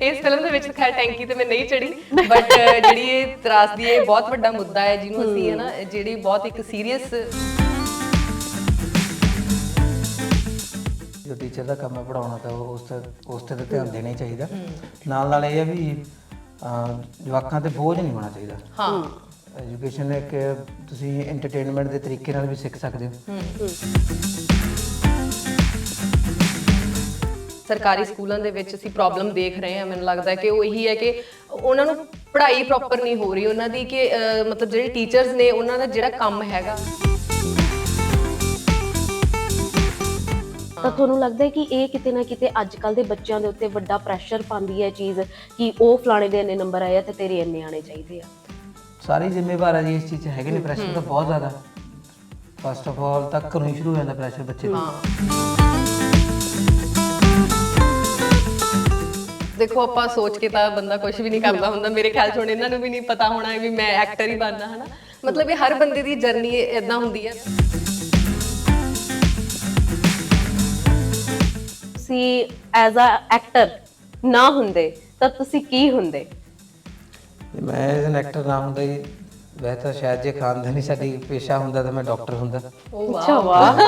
ਇਸ ਫਿਲਮ ਦੇ ਵਿੱਚ ਤਾਂ ਖੈਰ ਟੈਂਕੀ ਤੇ ਮੈਂ ਨਹੀਂ ਚੜੀ ਬਟ ਜਿਹੜੀ ਇਹ ਤਰਾਸਦੀ ਇਹ ਬਹੁਤ ਵੱਡਾ ਮੁੱਦਾ ਹੈ ਜਿਹਨੂੰ ਅਸੀਂ ਹੈ ਨਾ ਜਿਹੜੀ ਬਹੁਤ ਇੱਕ ਸੀਰੀਅਸ ਜੋ ਟੀਚਰ ਦਾ ਕੰਮ ਹੈ ਪੜਾਉਣਾ ਤਾਂ ਉਸ ਤੇ ਉਸ ਤੇ ਤਾਂ ਧਿਆਨ ਦੇਣਾ ਹੀ ਚਾਹੀਦਾ। ਨਾਲ ਨਾਲ ਇਹ ਹੈ ਵੀ ਜਵਾਕਾਂ ਤੇ ਬੋਝ ਨਹੀਂ ਹੋਣਾ ਚਾਹੀਦਾ। ਹਾਂ। ਐਜੂਕੇਸ਼ਨ ਇੱਕ ਤੁਸੀਂ ਐਂਟਰਟੇਨਮੈਂਟ ਦੇ ਤਰੀਕੇ ਨਾਲ ਵੀ ਸਿੱਖ ਸਕਦੇ ਹੋ। ਸਰਕਾਰੀ ਸਕੂਲਾਂ ਦੇ ਵਿੱਚ ਅਸੀਂ ਪ੍ਰੋਬਲਮ ਦੇਖ ਰਹੇ ਹਾਂ ਮੈਨੂੰ ਲੱਗਦਾ ਹੈ ਕਿ ਉਹ ਇਹੀ ਹੈ ਕਿ ਉਹਨਾਂ ਨੂੰ ਪੜ੍ਹਾਈ ਪ੍ਰੋਪਰ ਨਹੀਂ ਹੋ ਰਹੀ ਉਹਨਾਂ ਦੀ ਕਿ ਮਤਲਬ ਜਿਹੜੇ ਟੀਚਰਸ ਨੇ ਉਹਨਾਂ ਦਾ ਜਿਹੜਾ ਕੰਮ ਹੈਗਾ। ਤਾਂ ਤੁਹਾਨੂੰ ਲੱਗਦਾ ਹੈ ਕਿ ਇਹ ਕਿਤੇ ਨਾ ਕਿਤੇ ਅੱਜ ਕੱਲ ਦੇ ਬੱਚਿਆਂ ਦੇ ਉੱਤੇ ਵੱਡਾ ਪ੍ਰੈਸ਼ਰ ਪਾਉਂਦੀ ਹੈ ਚੀਜ਼ ਕਿ ਉਹ ਫਲਾਣੇ ਦੇ ਇੰਨੇ ਨੰਬਰ ਆਏ ਆ ਤੇ ਤੇਰੇ ਇੰਨੇ ਆਣੇ ਚਾਹੀਦੇ ਆ? ਸਾਰੀ ਜ਼ਿੰਮੇਵਾਰ ਹੈ ਜੀ ਇਸ ਚੀਜ਼ 'ਚ ਹੈਗੇ ਨੇ ਪ੍ਰੈਸ਼ਰ ਤਾਂ ਬਹੁਤ ਜ਼ਿਆਦਾ। ਫਸਟ ਆਫ ਆਲ ਤਾਂ ਘਰੋਂ ਹੀ ਸ਼ੁਰੂ ਹੋ ਜਾਂਦਾ ਪ੍ਰੈਸ਼ਰ ਬੱਚੇ ਤੇ। ਦੇਖੋ ਆਪਾਂ ਸੋਚ ਕੇ ਤਾਂ ਬੰਦਾ ਕੁਝ ਵੀ ਨਹੀਂ ਕਰਦਾ ਹੁੰਦਾ। ਮੇਰੇ ਖਿਆਲ ਚ ਹੁਣ ਇਹਨਾਂ ਨੂੰ ਵੀ ਨਹੀਂ ਪਤਾ ਹੋਣਾ ਵੀ ਮੈਂ ਐਕਟਰ ਹੀ ਬਣਨਾ ਹਨਾ? ਮਤਲਬ ਇਹ ਹਰ ਬੰਦੇ ਦੀ ਜਰਨੀ ਇਦਾਂ ਹੁੰਦੀ ਹੈ ਤੁਸੀਂ ਐਜ਼ ਅ ਐਕਟਰ ਨਾ ਹੁੰਦੇ ਤਾਂ ਤੁਸੀਂ ਕੀ ਹੁੰਦੇ? ਜੇ ਮੈਂ ਐਜ਼ ਐਕਟਰ ਨਾ ਹੁੰਦਾ ਜੀ ਵੈਸੇ ਤਾਂ ਸ਼ਾਇਦ ਜੇ ਖਾਨਦਾਨੀ ਸਾਡੀ ਪੇਸ਼ਾ ਹੁੰਦਾ ਤਾਂ ਮੈਂ ਡਾਕਟਰ ਹੁੰਦਾ। ਉਹ ਅੱਛਾ ਵਾਹ।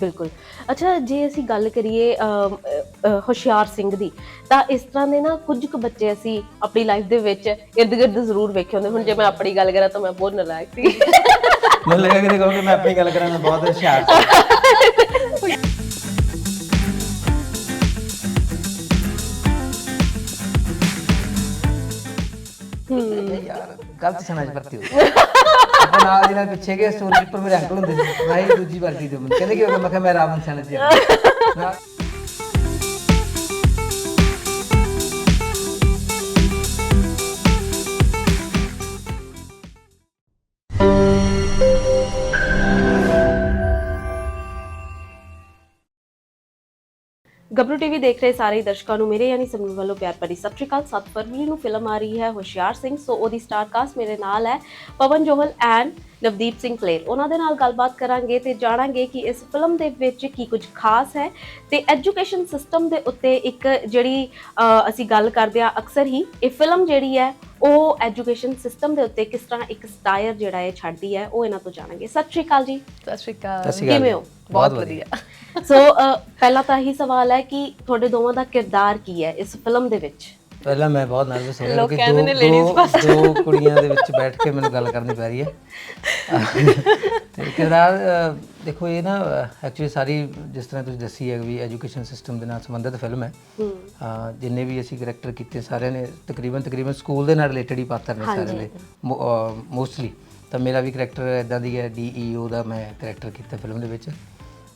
ਬਿਲਕੁਲ। ਅੱਛਾ ਜੇ ਅਸੀਂ ਗੱਲ ਕਰੀਏ ਹੁਸ਼ਿਆਰ ਸਿੰਘ ਦੀ ਤਾਂ ਇਸ ਤਰ੍ਹਾਂ ਦੇ ਨਾ ਕੁਝ ਕੁ ਬੱਚੇ ਅਸੀਂ ਆਪਣੀ ਲਾਈਫ ਦੇ ਵਿੱਚ ਇਰਦ ਗਿਰਦ ਜ਼ਰੂਰ ਵੇਖੇ ਹੁੰਦੇ। ਹੁਣ ਜੇ ਮੈਂ ਆਪਣੀ ਗੱਲ ਕਰਾਂ ਤਾਂ ਮੈਂ ਬਹੁਤ ਨਲਾਇਕ ਸੀ। ਮੈਨੂੰ ਲੱਗਾ ਕਿ ਕਹੋਗੇ ਮੈਂ ਆਪਣੀ ਗੱਲ ਕਰਾਂ ਮੈਂ ਬਹੁਤ ਹੁਸ਼ਿਆਰ ਸੀ। ਯਾਰ ਗਲਤ ਸਮਾਂ 'ਚ ਭਰਤੀ ਹੋ ਨਾਲ ਦੀ ਨਾਲ ਪਿੱਛੇ ਗਏ ਸਟੋਰੀ ਪਰ ਮੇਰੇ ਅੰਕਲ ਹੁੰਦੇ ਸੀ। ਮੈਂ ਦੂਜੀ ਵਰਦੀ ਦੇ ਮੈਨੂੰ ਕਹਿੰਦੇ ਕਿ ਮੈਂ ਕਿਹਾ ਮੈਂ ਰਾਵਣ ਸੈਨਾ ਚ ਜਾਣਾ ਗੱਭਰੂ ਟੀਵੀ ਦੇਖ ਰਹੇ ਸਾਰੇ ਦਰਸ਼ਕਾਂ ਨੂੰ ਮੇਰੇ ਯਾਨੀ ਸਮੂਹ ਵੱਲੋਂ ਪਿਆਰ ਭਰੀ ਸਤਿ ਸ਼੍ਰੀ ਅਕਾਲ। 7 ਫਰਵਰੀ ਨੂੰ ਫਿਲਮ ਆ ਰਹੀ ਹੈ ਹੁਸ਼ਿਆਰ ਸਿੰਘ ਸੋ ਉਹਦੀ ਸਟਾਰ ਕਾਸਟ ਮੇਰੇ ਨਾਲ ਹੈ ਪਵਨ ਜੋਹਲ ਐਂਡ ਨਵਦੀਪ ਸਿੰਘ ਕਲੇਰ ਉਹਨਾਂ ਦੇ ਨਾਲ ਗੱਲਬਾਤ ਕਰਾਂਗੇ ਤੇ ਜਾਣਾਂਗੇ ਕਿ ਇਸ ਫਿਲਮ ਦੇ ਵਿੱਚ ਕੀ ਕੁਝ ਖਾਸ ਹੈ ਤੇ ਐਜੂਕੇਸ਼ਨ ਸਿਸਟਮ ਦੇ ਉੱਤੇ ਇੱਕ ਜਿਹੜੀ ਅਸੀਂ ਗੱਲ ਕਰਦੇ ਆ ਅਕਸਰ ਹੀ ਇਹ ਫਿਲਮ ਜਿਹੜੀ ਹੈ ਉਹ ਐਜੂਕੇਸ਼ਨ ਸਿਸਟਮ ਦੇ ਉੱਤੇ ਕਿਸ ਤਰ੍ਹਾਂ ਇੱਕ ਸਟਾਇਰ ਜਿਹੜਾ ਹੈ ਛੱਡਦੀ ਹੈ ਉਹ ਇਹਨਾਂ ਤੋਂ ਜਾਣਾਂਗੇ। ਸਤਿ ਸ਼੍ਰੀ ਅਕਾਲ ਜੀ। ਸਤਿ ਸ਼੍ਰੀ ਅਕਾਲ। ਕਿਵੇਂ ਹੋ? ਬਹੁਤ ਵਧੀਆ। ਸੋ ਪਹਿਲਾ ਤਾਂ ਇਹੀ ਸਵਾਲ ਹੈ ਕਿ ਤੁਹਾਡੇ ਦੋਵਾਂ ਦਾ ਕਿਰਦਾਰ ਕੀ ਹੈ ਇਸ ਫਿਲਮ ਦੇ ਵਿੱਚ? ਪਹਿਲਾਂ ਮੈਂ ਬਹੁਤ ਨਰਵਸ ਹੋ ਨੇ ladies ਦੋ ਦੋ ਕੁੜੀਆਂ ਦੇ ਵਿੱਚ ਬੈਠ ਕੇ ਮੈਨੂੰ ਗੱਲ ਕਰਨੀ ਪੈ ਰਹੀ ਹੈ। ਤੇ ਕਿਰਦਾਰ ਦੇਖੋ ਇਹ ਨਾ ਐਕਚੁਅਲੀ ਸਾਰੀ ਜਿਸ ਤਰ੍ਹਾਂ ਤੁਸੀਂ ਦੱਸੀ ਹੈ ਵੀ ਐਜੂਕੇਸ਼ਨ ਸਿਸਟਮ ਦੇ ਨਾਲ ਸੰਬੰਧਿਤ ਫਿਲਮ ਹੈ। ਜਿੰਨੇ ਵੀ ਅਸੀਂ ਕਰੈਕਟਰ ਕੀਤੇ ਸਾਰਿਆਂ ਨੇ ਤਕਰੀਬਨ ਤਕਰੀਬਨ ਸਕੂਲ ਦੇ ਨਾਲ ਰਿਲੇਟਡ ਹੀ ਪਾਤਰ ਨੇ ਸਾਰਿਆਂ ਦੇ। ਮੋਸਟਲੀ ਤਾਂ ਮੇਰਾ ਵੀ ਕਰੈਕਟਰ ਇਦਾਂ ਦੀ ਹੈ ਡੀਈਓ ਦਾ ਮੈਂ ਕਰੈਕਟਰ ਕੀਤਾ ਫਿਲਮ ਦੇ ਵਿੱਚ।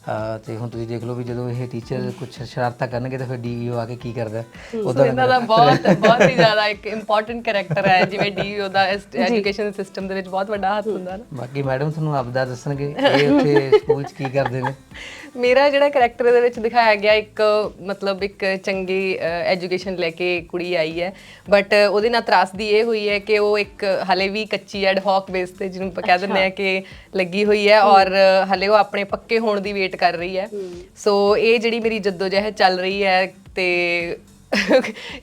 ਅਹ, ਤੇ ਹੁਣ ਤੁਸੀਂ ਦੇਖ ਲਓ ਵੀ ਜਦੋਂ ਇਹ ਟੀਚਰ ਕੁਝ ਸ਼ਰਾਰਤਾਂ ਕਰਨਗੇ ਤਾਂ ਫਿਰ ਡੀਈਓ ਆ ਕੇ ਕੀ ਕਰਦਾ? ਉਹਦਾ ਇਹਨਾਂ ਦਾ ਬਹੁਤ ਬਹੁਤ ਹੀ ਜ਼ਿਆਦਾ ਇੱਕ ਇੰਪੋਰਟੈਂਟ ਕੈਰੈਕਟਰ ਹੈ ਜਿਵੇਂ ਡੀਓ ਦਾ ਐਜੂਕੇਸ਼ਨ ਸਿਸਟਮ ਦੇ ਵਿੱਚ ਬਹੁਤ ਵੱਡਾ ਹੱਥ ਹੁੰਦਾ ਨਾ। ਬਾਕੀ ਮੈਡਮ ਤੁਹਾਨੂੰ ਆਪਦਾ ਦੱਸਣਗੇ ਇਹ ਉੱਥੇ ਸਕੂਲ 'ਚ ਕੀ ਕਰਦੇ ਨੇ? ਮੇਰਾ ਜਿਹੜਾ ਕੈਰੈਕਟਰ ਦੇ ਵਿੱਚ ਦਿਖਾਇਆ ਗਿਆ ਇੱਕ ਮਤਲਬ ਇੱਕ ਚੰਗੀ ਐਜੂਕੇਸ਼ਨ ਲੈ ਕੇ ਕੁੜੀ ਆਈ ਹੈ। ਬਟ ਉਹਦੇ ਨਾਲ ਤਰਾਸਦੀ ਇਹ ਹੋਈ ਹੈ ਕਿ ਉਹ ਇੱਕ ਹਲੇ ਵੀ ਕੱਚੀ ਐਡ ਹੌਕ ਬੇਸ ਤੇ ਜਿਹਨੂੰ ਆਪਾਂ ਕਹਿ ਦਿੰਦੇ ਆ ਕਿ ਲੱਗੀ ਹੋਈ ਹੈ ਔਰ ਹਲੇ ਉਹ ਆਪਣੇ ਪੱਕੇ ਹੋਣ ਦੀ ਵੇਟ ਕਰ ਰਹੀ ਹੈ। ਸੋ ਇਹ ਜਿਹੜੀ ਮੇਰੀ ਜਦੋਜਹਿਦ ਚੱਲ ਰਹੀ ਹੈ ਤੇ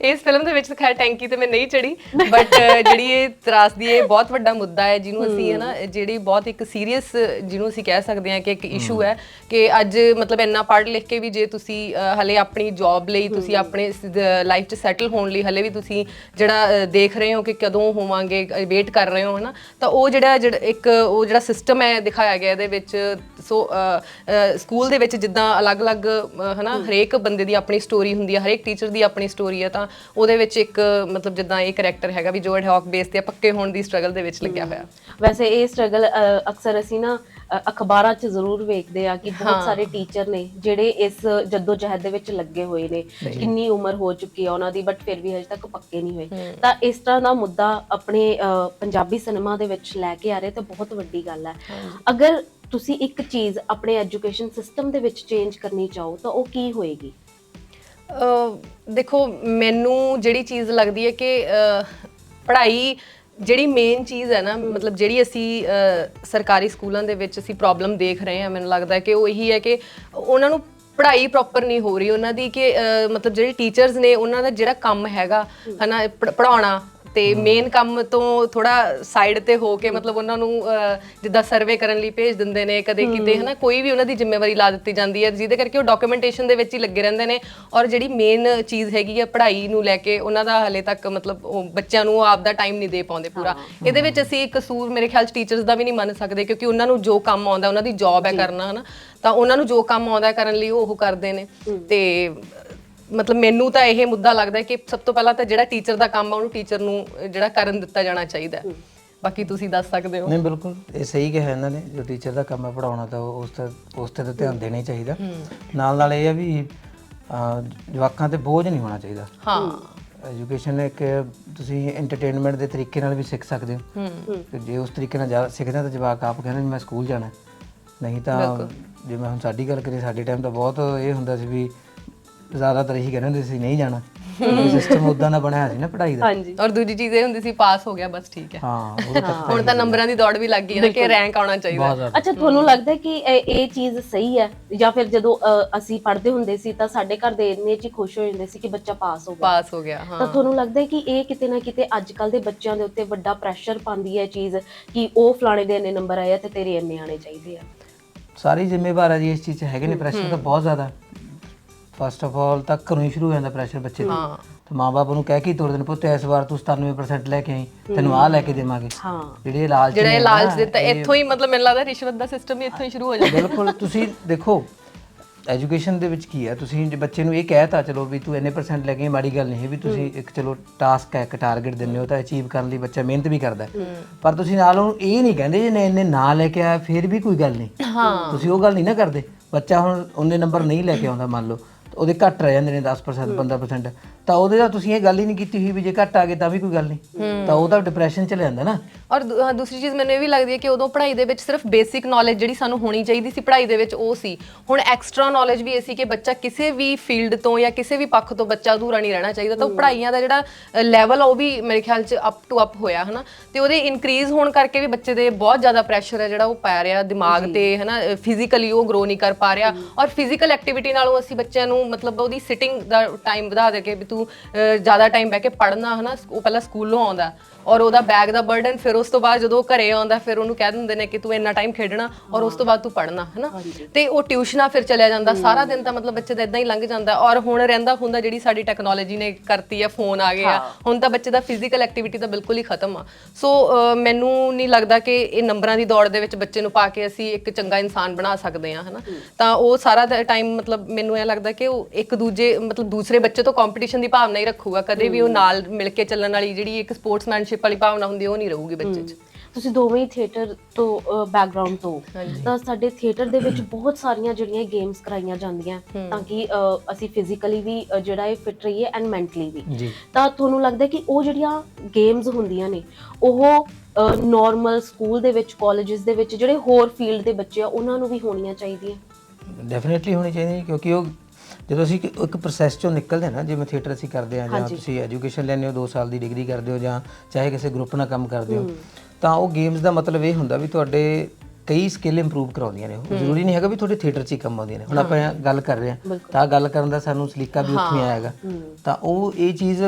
ਇਸ ਫਿਲਮ ਦੇ ਵਿੱਚ ਤਾਂ ਖੈਰ ਟੈਂਕੀ ਤੇ ਮੈਂ ਨਹੀਂ ਚੜੀ ਬਟ ਜਿਹੜੀ ਇਹ ਤਰਾਸਦੀ ਇਹ ਬਹੁਤ ਵੱਡਾ ਮੁੱਦਾ ਹੈ ਜਿਹਨੂੰ ਅਸੀਂ ਹੈ ਨਾ ਜਿਹੜੀ ਬਹੁਤ ਇੱਕ ਸੀਰੀਅਸ ਜਿਹਨੂੰ ਅਸੀਂ ਕਹਿ ਸਕਦੇ ਹਾਂ ਕਿ ਇੱਕ ਇਸ਼ੂ ਹੈ ਕਿ ਅੱਜ ਮਤਲਬ ਇੰਨਾ ਪੜ੍ਹ ਲਿਖ ਕੇ ਵੀ ਜੇ ਤੁਸੀਂ ਹਲੇ ਆਪਣੀ ਜੌਬ ਲਈ ਤੁਸੀਂ ਆਪਣੇ ਲਾਈਫ 'ਚ ਸੈਟਲ ਹੋਣ ਲਈ ਹਲੇ ਵੀ ਤੁਸੀਂ ਜਿਹੜਾ ਦੇਖ ਰਹੇ ਹੋ ਕਿ ਕਦੋਂ ਹੋਵਾਂਗੇ ਵੇਟ ਕਰ ਰਹੇ ਹੋ ਹਨਾ ਤਾਂ ਉਹ ਜਿਹੜਾ ਇੱਕ ਉਹ ਜਿਹੜਾ ਸਿਸਟਮ ਹੈ ਦਿਖਾਇਆ ਗਿਆ ਇਹਦੇ ਵਿੱਚ ਸੋ ਸਕੂਲ ਦੇ ਵਿੱਚ ਜਿੱਦਾਂ ਅਲੱਗ-ਅਲੱਗ ਹਨਾ ਹਰੇਕ ਬੰਦੇ ਦੀ ਆਪਣੀ ਸਟੋਰੀ ਹੁੰਦੀ ਹੈ ਹਰੇਕ ਟੀਚਰ ਦੀ ਆਪਣੀ ਸਟੋਰੀ ਹੈ ਤਾਂ ਉਹਦੇ ਵਿੱਚ ਇੱਕ ਮਤਲਬ ਜਿੱਦਾਂ ਇਹ ਕੈਰੈਕਟਰ ਹੈਗਾ ਵੀ ਜੋ ਐਡਹੌਕ ਬੇਸ ਤੇ ਆ, ਪੱਕੇ ਹੋਣ ਦੀ ਸਟਰਗਲ ਦੇ ਵਿੱਚ ਲੱਗਿਆ ਹੋਇਆ। ਵੈਸੇ ਇਹ ਸਟਰਗਲ ਅਕਸਰ ਅਸੀਂ ਨਾ ਅ, ਅਖਬਾਰਾਂ 'ਚ ਜ਼ਰੂਰ ਵੇਖਦੇ ਆ ਕਿ ਬਹੁਤ ਸਾਰੇ ਟੀਚਰ ਨੇ ਜਿਹੜੇ ਇਸ ਜੱਦੋ ਜਹਿਦ ਦੇ ਵਿੱਚ ਲੱਗੇ ਹੋਏ ਨੇ। ਕਿੰਨੀ ਉਮਰ ਹੋ ਚੁੱਕੀ ਹੈ ਉਹਨਾਂ ਦੀ ਬਟ ਫਿਰ ਵੀ ਹਜੇ ਤੱਕ ਪੱਕੇ ਨਹੀਂ ਹੋਏ। ਤਾਂ ਇਸ ਤਰ੍ਹਾਂ ਦਾ ਮੁੱਦਾ ਆਪਣੇ ਅ, ਪੰਜਾਬੀ ਸਿਨੇਮਾ ਦੇ ਵਿੱਚ ਲੈ ਕੇ ਆ ਰਹੇ ਤਾਂ ਬਹੁਤ ਵੱਡੀ ਗੱਲ ਹੈ ਅਗਰ ਤੁਸੀਂ ਇੱਕ ਚੀਜ਼ ਆਪਣੇ ਐਜੂਕੇਸ਼ਨ ਸਿਸਟਮ ਦੇ ਵਿੱਚ ਚੇਂਜ ਕਰਨੀ ਚਾਹੋ ਤਾਂ ਉਹ ਕੀ ਹੋਏਗੀ? ਦੇਖੋ, ਮੈਨੂੰ ਜਿਹੜੀ ਚੀਜ਼ ਲੱਗਦੀ ਹੈ ਕਿ ਪੜ੍ਹਾਈ ਜਿਹੜੀ ਮੇਨ ਚੀਜ਼ ਹੈ ਨਾ, ਮਤਲਬ ਜਿਹੜੀ ਅਸੀਂ ਸਰਕਾਰੀ ਸਕੂਲਾਂ ਦੇ ਵਿੱਚ ਅਸੀਂ ਪ੍ਰੋਬਲਮ ਦੇਖ ਰਹੇ ਹਾਂ, ਮੈਨੂੰ ਲੱਗਦਾ ਹੈ ਕਿ ਉਹ ਇਹੀ ਹੈ ਕਿ ਉਹਨਾਂ ਨੂੰ ਪੜ੍ਹਾਈ ਪ੍ਰੋਪਰ ਨਹੀਂ ਹੋ ਰਹੀ, ਉਹਨਾਂ ਦੀ ਕਿ ਮਤਲਬ ਜਿਹੜੇ ਟੀਚਰਸ ਨੇ, ਉਹਨਾਂ ਦਾ ਜਿਹੜਾ ਕੰਮ ਹੈਗਾ, ਹਨਾ, ਪੜ੍ਹ- ਪੜ੍ਹਾਉਣਾ ਤੇ ਮੇਨ ਕੰਮ ਤੋਂ ਥੋੜਾ ਸਾਈਡ ਤੇ ਹੋ ਕੇ ਮਤਲਬ ਉਹਨਾਂ ਨੂੰ ਅਹ, ਜਿੱਦਾਂ ਸਰਵੇ ਕਰਨ ਲਈ ਭੇਜ ਦਿੰਦੇ ਨੇ ਕਦੇ ਕਿਤੇ ਹਨਾ ਕੋਈ ਵੀ ਉਹਨਾਂ ਦੀ ਜ਼ਿੰਮੇਵਾਰੀ ਲਾ ਦਿੱਤੀ ਜਾਂਦੀ ਹੈ ਜਿਹਦੇ ਕਰਕੇ ਉਹ ਡਾਕੂਮੈਂਟੇਸ਼ਨ ਦੇ ਵਿੱਚ ਹੀ ਲੱਗੇ ਰਹਿੰਦੇ ਨੇ ਔਰ ਜਿਹੜੀ ਮੇਨ ਚੀਜ਼ ਹੈਗੀ ਆ ਪੜ੍ਹਾਈ ਨੂੰ ਲੈ ਕੇ ਉਹਨਾਂ ਦਾ ਹਲੇ ਤੱਕ ਮਤਲਬ ਉਹ ਬੱਚਿਆਂ ਨੂੰ ਆਪ ਦਾ ਟਾਈਮ ਨਹੀਂ ਦੇ ਪਾਉਂਦੇ ਪੂਰਾ। ਇਹਦੇ ਵਿੱਚ ਅਸੀਂ ਕਸੂਰ ਮੇਰੇ ਖਿਆਲ ਚ ਟੀਚਰਸ ਦਾ ਵੀ ਨਹੀਂ ਮੰਨ ਸਕਦੇ ਕਿਉਂਕਿ ਉਹਨਾਂ ਨੂੰ ਜੋ ਕੰਮ ਆਉਂਦਾ ਉਹਨਾਂ ਦੀ ਜੌਬ ਹੈ ਕਰਨਾ ਹਨਾ। ਤਾਂ ਉਹਨਾਂ ਨੂੰ ਜੋ ਕੰਮ ਆਉਂਦਾ ਕਰਨ ਲਈ ਉਹ ਉਹ ਕਰਦੇ ਨੇ ਤੇ ਮਤਲਬ ਮੈਨੂੰ ਤਾਂ ਇਹ ਮੁੱਦਾ ਲੱਗਦਾ ਹੈ ਕਿ ਸਭ ਤੋਂ ਪਹਿਲਾਂ ਤਾਂ ਜਿਹੜਾ ਟੀਚਰ ਦਾ ਕੰਮ ਆ ਉਹਨੂੰ ਟੀਚਰ ਨੂੰ ਜਿਹੜਾ ਕਰਨ ਦਿੱਤਾ ਜਾਣਾ ਚਾਹੀਦਾ ਹੈ। ਬਾਕੀ ਤੁਸੀਂ ਦੱਸ ਸਕਦੇ ਹੋ। ਨਹੀਂ ਬਿਲਕੁਲ ਇਹ ਸਹੀ ਕਿਹਾ ਇਹਨਾਂ ਨੇ ਜੋ ਟੀਚਰ ਦਾ ਕੰਮ ਹੈ ਪੜਾਉਣਾ ਤਾਂ ਉਹ ਉਸ ਤੇ ਉਸ ਤੇ ਤਾਂ ਧਿਆਨ ਦੇਣਾ ਹੀ ਚਾਹੀਦਾ। ਨਾਲ ਨਾਲ ਇਹ ਹੈ ਵੀ ਅਹ, ਜਵਾਕਾਂ ਤੇ ਬੋਝ ਨਹੀਂ ਹੋਣਾ ਚਾਹੀਦਾ। ਹਾਂ। ਐਜੂਕੇਸ਼ਨ ਇੱਕ ਤੁਸੀਂ ਐਂਟਰਟੇਨਮੈਂਟ ਦੇ ਤਰੀਕੇ ਨਾਲ ਵੀ ਸਿੱਖ ਸਕਦੇ ਹੋ। ਤੇ ਜੇ ਉਸ ਤਰੀਕੇ ਨਾਲ ਜ਼ਿਆਦਾ ਸਿੱਖਦੇ ਆ ਤਾਂ ਜਵਾਕ ਆਪ ਕਹਿੰਦੇ ਵੀ ਮੈਂ ਸਕੂਲ ਜਾਣਾ ਹੈ। ਨਹੀਂ ਤਾਂ ਜਿਵੇਂ ਹੁਣ ਸਾਡੀ ਗੱਲ ਕਰੀਏ ਸਾਡੇ ਟਾਈਮ ਤਾਂ ਬਹੁਤ ਇਹ ਹੁੰਦਾ ਸੀ ਵੀ ਜ਼ਿਆਦਾਤਰ ਇਹੀ ਕਹਿੰਦੇ ਹੁੰਦੇ ਸੀ ਨਹੀਂ ਜਾਣਾ। ਸਿਸਟਮ ਉਦਾਂ ਦਾ ਬਣਿਆ ਸੀ ਨਾ ਪੜ੍ਹਾਈ ਦਾ। ਹਾਂਜੀ। ਔਰ ਦੂਜੀ ਚੀਜ਼ ਇਹ ਹੁੰਦੀ ਸੀ ਪਾਸ ਹੋ ਗਿਆ ਬਸ ਠੀਕ ਹੈ। ਹਾਂ ਹੁਣ ਤਾਂ ਨੰਬਰਾਂ ਦੀ ਦੌੜ ਵੀ ਲੱਗ ਗਈ ਹੈ ਨਾ ਕਿ ਰੈਂਕ ਆਉਣਾ ਚਾਹੀਦਾ। ਬਹੁਤ ਜ਼ਿਆਦਾ। ਅੱਛਾ ਤੁਹਾਨੂੰ ਲੱਗਦਾ ਹੈ ਕਿ ਇਹ ਇਹ ਚੀਜ਼ ਸਹੀ ਹੈ? ਜਾਂ ਫਿਰ ਜਦੋਂ ਅ, ਅਸੀਂ ਪੜ੍ਹਦੇ ਹੁੰਦੇ ਸੀ ਤਾਂ ਸਾਡੇ ਘਰ ਦੇ ਇੰਨੇ ਚ ਹੀ ਖੁਸ਼ ਹੋ ਜਾਂਦੇ ਸੀ ਕਿ ਬੱਚਾ ਪਾਸ ਹੋ ਗਿਆ। ਪਾਸ ਹੋ ਗਿਆ ਹਾਂ। ਤਾਂ ਤੁਹਾਨੂੰ ਲੱਗਦਾ ਹੈ ਕਿ ਇਹ ਕਿਤੇ ਨਾ ਕਿਤੇ ਅੱਜ ਕੱਲ ਦੇ ਬੱਚਿਆਂ ਦੇ ਉੱਤੇ ਵੱਡਾ ਪ੍ਰੈਸ਼ਰ ਪਾਉਂਦੀ ਹੈ ਇਹ ਚੀਜ਼ ਕਿ ਉਹ ਫਲਾਣੇ ਦੇ ਇੰਨੇ ਨੰਬਰ ਆਏ ਆ ਤੇ ਤੇਰੇ ਇੰਨੇ ਆਣੇ ਚਾਹੀਦੇ ਆ? ਸਾਰੀ ਜ਼ਿੰਮੇਵਾਰ ਹੈ ਜੀ ਇਸ ਚੀਜ਼ 'ਚ ਹੈਗੇ ਨੇ ਪ੍ਰੈਸ਼ਰ ਤਾਂ ਬਹੁਤ ਜ਼ਿਆਦਾ। ਫਸਟ ਆਫ ਆਲ ਤਾਂ ਘਰੋਂ ਹੀ ਸ਼ੁਰੂ ਹੋ ਜਾਂਦਾ ਪ੍ਰੈਸ਼ਰ ਬੱਚੇ ਤੇ। ਹਾਂ। ਤੇ ਮਾਪੇ ਨੂੰ ਕਹਿ ਕੇ ਤੋਰ ਦੇਣ ਪੁੱਤ ਇਸ ਵਾਰ ਤੂੰ 97% ਲੈ ਕੇ ਆਈ ਤੈਨੂੰ ਆਹ ਲੈ ਕੇ ਦੇਵਾਂਗੇ। ਹਾਂ। ਜਿਹੜੇ ਲਾਲਚ ਜਿਹੜਾ ਨੇ ਇਹ ਨਾ, ਲਾਲਚ ਦਿੱਤਾ ਇੱਥੋਂ ਹੀ ਮਤਲਬ ਮੈਨੂੰ ਲੱਗਦਾ ਰਿਸ਼ਵਤ ਦਾ ਸਿਸਟਮ ਹੀ ਇੱਥੋਂ ਹੀ ਸ਼ੁਰੂ ਹੋ ਜਾਂਦਾ ਬਿਲਕੁਲ ਤੁਸੀਂ ਦੇਖੋ ਐਜੂਕੇਸ਼ਨ ਦੇ ਵਿੱਚ ਕੀ ਹੈ? ਤੁਸੀਂ ਜੇ ਬੱਚੇ ਨੂੰ ਇਹ ਕਹਿਤਾ ਚਲੋ ਵੀ ਤੂੰ ਇੰਨੇ ਪਰਸੈਂਟ ਲੈ ਕੇ ਆਈ, ਮਾੜੀ ਗੱਲ ਨਹੀਂ ਹੈ ਵੀ ਤੁਸੀਂ ਇੱਕ ਚਲੋ ਟਾਸਕ ਹੈ ਇੱਕ ਟਾਰਗੇਟ ਦਿੰਦੇ ਹੋ ਤਾਂ ਅਚੀਵ ਕਰਨ ਲਈ ਬੱਚਾ ਮਿਹਨਤ ਵੀ ਕਰਦਾ ਹੈ। ਪਰ ਤੁਸੀਂ ਨਾਲ ਉਹਨੂੰ ਇਹ ਨਹੀਂ ਕਹਿੰਦੇ ਜੇ ਨੇ ਇੰਨੇ ਨਾ ਲੈ ਕੇ ਆਇਆ ਫਿਰ ਵੀ ਕੋਈ ਗੱਲ ਨਹੀਂ। ਹਾਂ। ਤੁਸੀਂ ਉਹ ਗੱਲ ਨਹੀਂ ਨਾ ਕਰਦੇ। ਬੱਚਾ ਹੁਣ ਉਹਨੇ ਨੰਬਰ ਨਹੀਂ ਲੈ ਕੇ ਆਉਂਦਾ ਮੰਨ ਲਓ। ਉਹਦੇ ਘੱਟ ਰਹਿ ਜਾਂਦੇ ਨੇ 10% 15% ਤਾਂ ਉਹਦੇ ਦਾ ਤੁਸੀਂ ਇਹ ਗੱਲ ਹੀ ਨਹੀਂ ਕੀਤੀ ਹੋਈ ਵੀ ਜੇ ਘੱਟ ਆ ਗਏ ਤਾਂ ਵੀ ਕੋਈ ਗੱਲ ਨਹੀਂ। ਤਾਂ ਉਹਦਾ ਡਿਪਰੈਸ਼ਨ ਚ ਜਾਂਦਾ ਨਾ। ਔਰ ਦੂ- ਹਾਂ, ਦੂਸਰੀ ਚੀਜ਼ ਮੈਨੂੰ ਇਹ ਵੀ ਲੱਗਦੀ ਹੈ ਕਿ ਉਦੋਂ ਪੜ੍ਹਾਈ ਦੇ ਵਿੱਚ ਸਿਰਫ ਬੇਸਿਕ ਨੌਲੇਜ ਜਿਹੜੀ ਸਾਨੂੰ ਹੋਣੀ ਚਾਹੀਦੀ ਸੀ ਪੜ੍ਹਾਈ ਦੇ ਵਿੱਚ ਉਹ ਸੀ। ਹੁਣ ਐਕਸਟਰਾ ਨੌਲੇਜ ਵੀ ਇਹ ਸੀ ਕਿ ਬੱਚਾ ਕਿਸੇ ਵੀ ਫੀਲਡ ਤੋਂ ਜਾਂ ਕਿਸੇ ਵੀ ਪੱਖ ਤੋਂ ਬੱਚਾ ਅਧੂਰਾ ਨਹੀਂ ਰਹਿਣਾ ਚਾਹੀਦਾ। ਤਾਂ ਉਹ ਪੜ੍ਹਾਈਆਂ ਦਾ ਜਿਹੜਾ ਲੈਵਲ ਉਹ ਵੀ ਮੇਰੇ ਖਿਆਲ 'ਚ ਅਪ ਟੂ ਅਪ ਹੋਇਆ ਹਨਾ। ਤੇ ਉਹਦੇ ਇਨਕਰੀਜ਼ ਹੋਣ ਕਰਕੇ ਵੀ ਬੱਚੇ ਦੇ ਬਹੁਤ ਜ਼ਿਆਦਾ ਪ੍ਰੈਸ਼ਰ ਹੈ ਜਿਹੜਾ ਉਹ ਪੈ ਰਿਹਾ ਦਿਮਾਗ ਤੇ ਹਨਾ। ਫਿਜ਼ੀਕਲੀ ਉਹ ਗਰੋ ਨਹੀਂ ਕਰ ਪਾ ਰਿਹਾ। ਔਰ ਫਿਜ਼ੀਕਲ ਐਕਟੀਵਿਟੀ ਨਾਲੋਂ ਅਸੀਂ ਬੱਚਿਆਂ ਨੂੰ ਮਤਲਬ ਉਹਦੀ ਸਿਟਿੰਗ ਦਾ ਟਾਈਮ ਵਧਾ ਦੇ ਕੇ ਵੀ ਤੂੰ ਜ਼ਿਆਦਾ ਟਾਈਮ ਬਹਿ ਕੇ ਪੜ੍ਹਨਾ ਹਨਾ ਉਹ ਪਹਿਲਾਂ ਸਕੂਲੋਂ ਆਉਂਦਾ ਔਰ ਉਹਦਾ ਬੈਗ ਦਾ ਬਰਡਨ ਫਿਰ ਉਸ ਤੋਂ ਬਾਅਦ ਜਦੋਂ ਉਹ ਘਰੇ ਆਉਂਦਾ ਫਿਰ ਉਹਨੂੰ ਕਹਿ ਦਿੰਦੇ ਨੇ ਕਿ ਤੂੰ ਇੰਨਾ ਟਾਈਮ ਖੇਡਣਾ ਔਰ ਉਸ ਤੋਂ ਬਾਅਦ ਤੂੰ ਪੜ੍ਹਨਾ ਹਨਾ। ਤੇ ਉਹ ਟਿਊਸ਼ਨਾਂ ਫਿਰ ਚਲਿਆ ਜਾਂਦਾ ਸਾਰਾ ਦਿਨ ਤਾਂ ਮਤਲਬ ਬੱਚੇ ਦਾ ਇਦਾਂ ਹੀ ਲੰਘ ਜਾਂਦਾ ਔਰ ਹੁਣ ਰਹਿੰਦਾ ਹੁੰਦਾ ਜਿਹੜੀ ਸਾਡੀ ਟੈਕਨੋਲੋਜੀ ਨੇ ਕਰਤੀ ਆ ਫੋਨ ਆ ਗਏ ਆ ਹੁਣ ਤਾਂ ਬੱਚੇ ਦਾ ਫਿਜ਼ੀਕਲ ਐਕਟੀਵਿਟੀ ਤਾਂ ਬਿਲਕੁਲ ਹੀ ਖਤਮ ਆ। ਸੋ ਮੈਨੂੰ ਨਹੀਂ ਲੱਗਦਾ ਕਿ ਇਹ ਨੰਬਰਾਂ ਦੀ ਦੌੜ ਦੇ ਵਿੱਚ ਬੱਚੇ ਨੂੰ ਪਾ ਕੇ ਅਸੀਂ ਇੱਕ ਚੰਗਾ ਇਨਸਾਨ ਬਣਾ ਸਕਦੇ ਆ ਹਨਾ। ਤਾਂ ਉਹ ਸਾਰਾ ਟਾਈਮ ਮਤਲਬ ਮੈਨੂੰ ਇਹ ਲੱਗਦਾ ਕਿ ਉਹ ਇੱਕ ਦੂਜੇ ਮਤਲਬ ਦੂਸਰੇ ਬੱਚੇ ਤੋਂ ਕੰਪੀਟੀਸ਼ਨ ਦੀ ਭਾਵਨਾ ਹੀ ਰੱਖੂਗਾ ਕਦੇ ਵੀ ਉਹ ਨਾਲ ਮਿਲ ਕੇ ਚੱਲਣ ਵਾਲੀ ਜਿਹੜੀ ਇੱਕ ਸਪੋਰਟਸਮੈਨਸ਼ਿਪ ਵਾਲੀ ਭਾਵਨਾ ਹੁੰਦੀ ਉਹ ਨਹੀਂ ਰਹੂਗੀ ਬੱਚੇ 'ਚ। ਤੁਸੀਂ ਦੋਵੇਂ ਹੀ ਥੀਏਟਰ ਤੋਂ ਬੈਕਗ੍ਰਾਉਂਡ ਤੋਂ ਤਾਂ ਸਾਡੇ ਥੀਏਟਰ ਦੇ ਵਿੱਚ ਬਹੁਤ ਸਾਰੀਆਂ ਜਿਹੜੀਆਂ ਗੇਮਸ ਕਰਾਈਆਂ ਜਾਂਦੀਆਂ ਤਾਂ ਕਿ ਅਸੀਂ ਫਿਜ਼ੀਕਲੀ ਵੀ ਜਿਹੜਾ ਹੈ ਫਿਟ ਰਹੀਏ ਐਂਡ ਮੈਂਟਲੀ ਵੀ। ਤਾਂ ਤੁਹਾਨੂੰ ਲੱਗਦਾ ਕਿ ਉਹ ਜਿਹੜੀਆਂ ਗੇਮਸ ਹੁੰਦੀਆਂ ਨੇ ਉਹ ਨਾਰਮਲ ਸਕੂਲ ਦੇ ਵਿੱਚ ਕਾਲਜਸ ਦੇ ਵਿੱਚ ਜਿਹੜੇ ਹੋਰ ਫੀਲਡ ਦੇ ਬੱਚੇ ਆ ਉਹਨਾਂ ਨੂੰ ਵੀ ਹੋਣੀਆਂ ਚਾਹੀਦੀਆਂ? ਡੈਫੀਨਿਟਲੀ ਹੋਣੀ ਚਾਹੀਦੀ ਕਿਉਂਕਿ ਉਹ ਜਦੋਂ ਅਸੀਂ ਇੱਕ- ਇੱਕ ਪ੍ਰੋਸੈਸ ਚੋਂ ਨਿਕਲਦੇ ਹਾਂ ਨਾ ਜਿਵੇਂ ਥੀਏਟਰ ਅਸੀਂ ਕਰਦੇ ਹਾਂ ਜਾਂ ਤੁਸੀਂ ਐਜੂਕੇਸ਼ਨ ਲੈਂਦੇ ਹੋ 2 ਸਾਲ ਦੀ ਡਿਗਰੀ ਕਰਦੇ ਹੋ ਜਾਂ ਚਾਹੇ ਕਿਸੇ ਗਰੁੱਪ ਨਾਲ ਕੰਮ ਕਰਦੇ ਹੋ ਤਾਂ ਉਹ ਗੇਮਸ ਦਾ ਮਤਲਬ ਇਹ ਹੁੰਦਾ ਵੀ ਤੁਹਾਡੇ ਕਈ ਸਕਿੱਲ ਇੰਪਰੂਵ ਕਰਾਉਂਦੀਆਂ ਨੇ ਉਹ। ਜ਼ਰੂਰੀ ਨਹੀਂ ਹੈਗਾ ਵੀ ਤੁਹਾਡੇ ਥੀਏਟਰ 'ਚ ਹੀ ਕੰਮ ਆਉਂਦੀਆਂ ਨੇ। ਹੁਣ ਆਪਾਂ ਗੱਲ ਕਰ ਰਹੇ ਹਾਂ ਤਾਂ ਗੱਲ ਕਰਨ ਦਾ ਸਾਨੂੰ ਸਲੀਕਾ ਵੀ ਉੱਥੇ ਹੈਗਾ। ਤਾਂ ਉਹ ਇਹ ਚੀਜ਼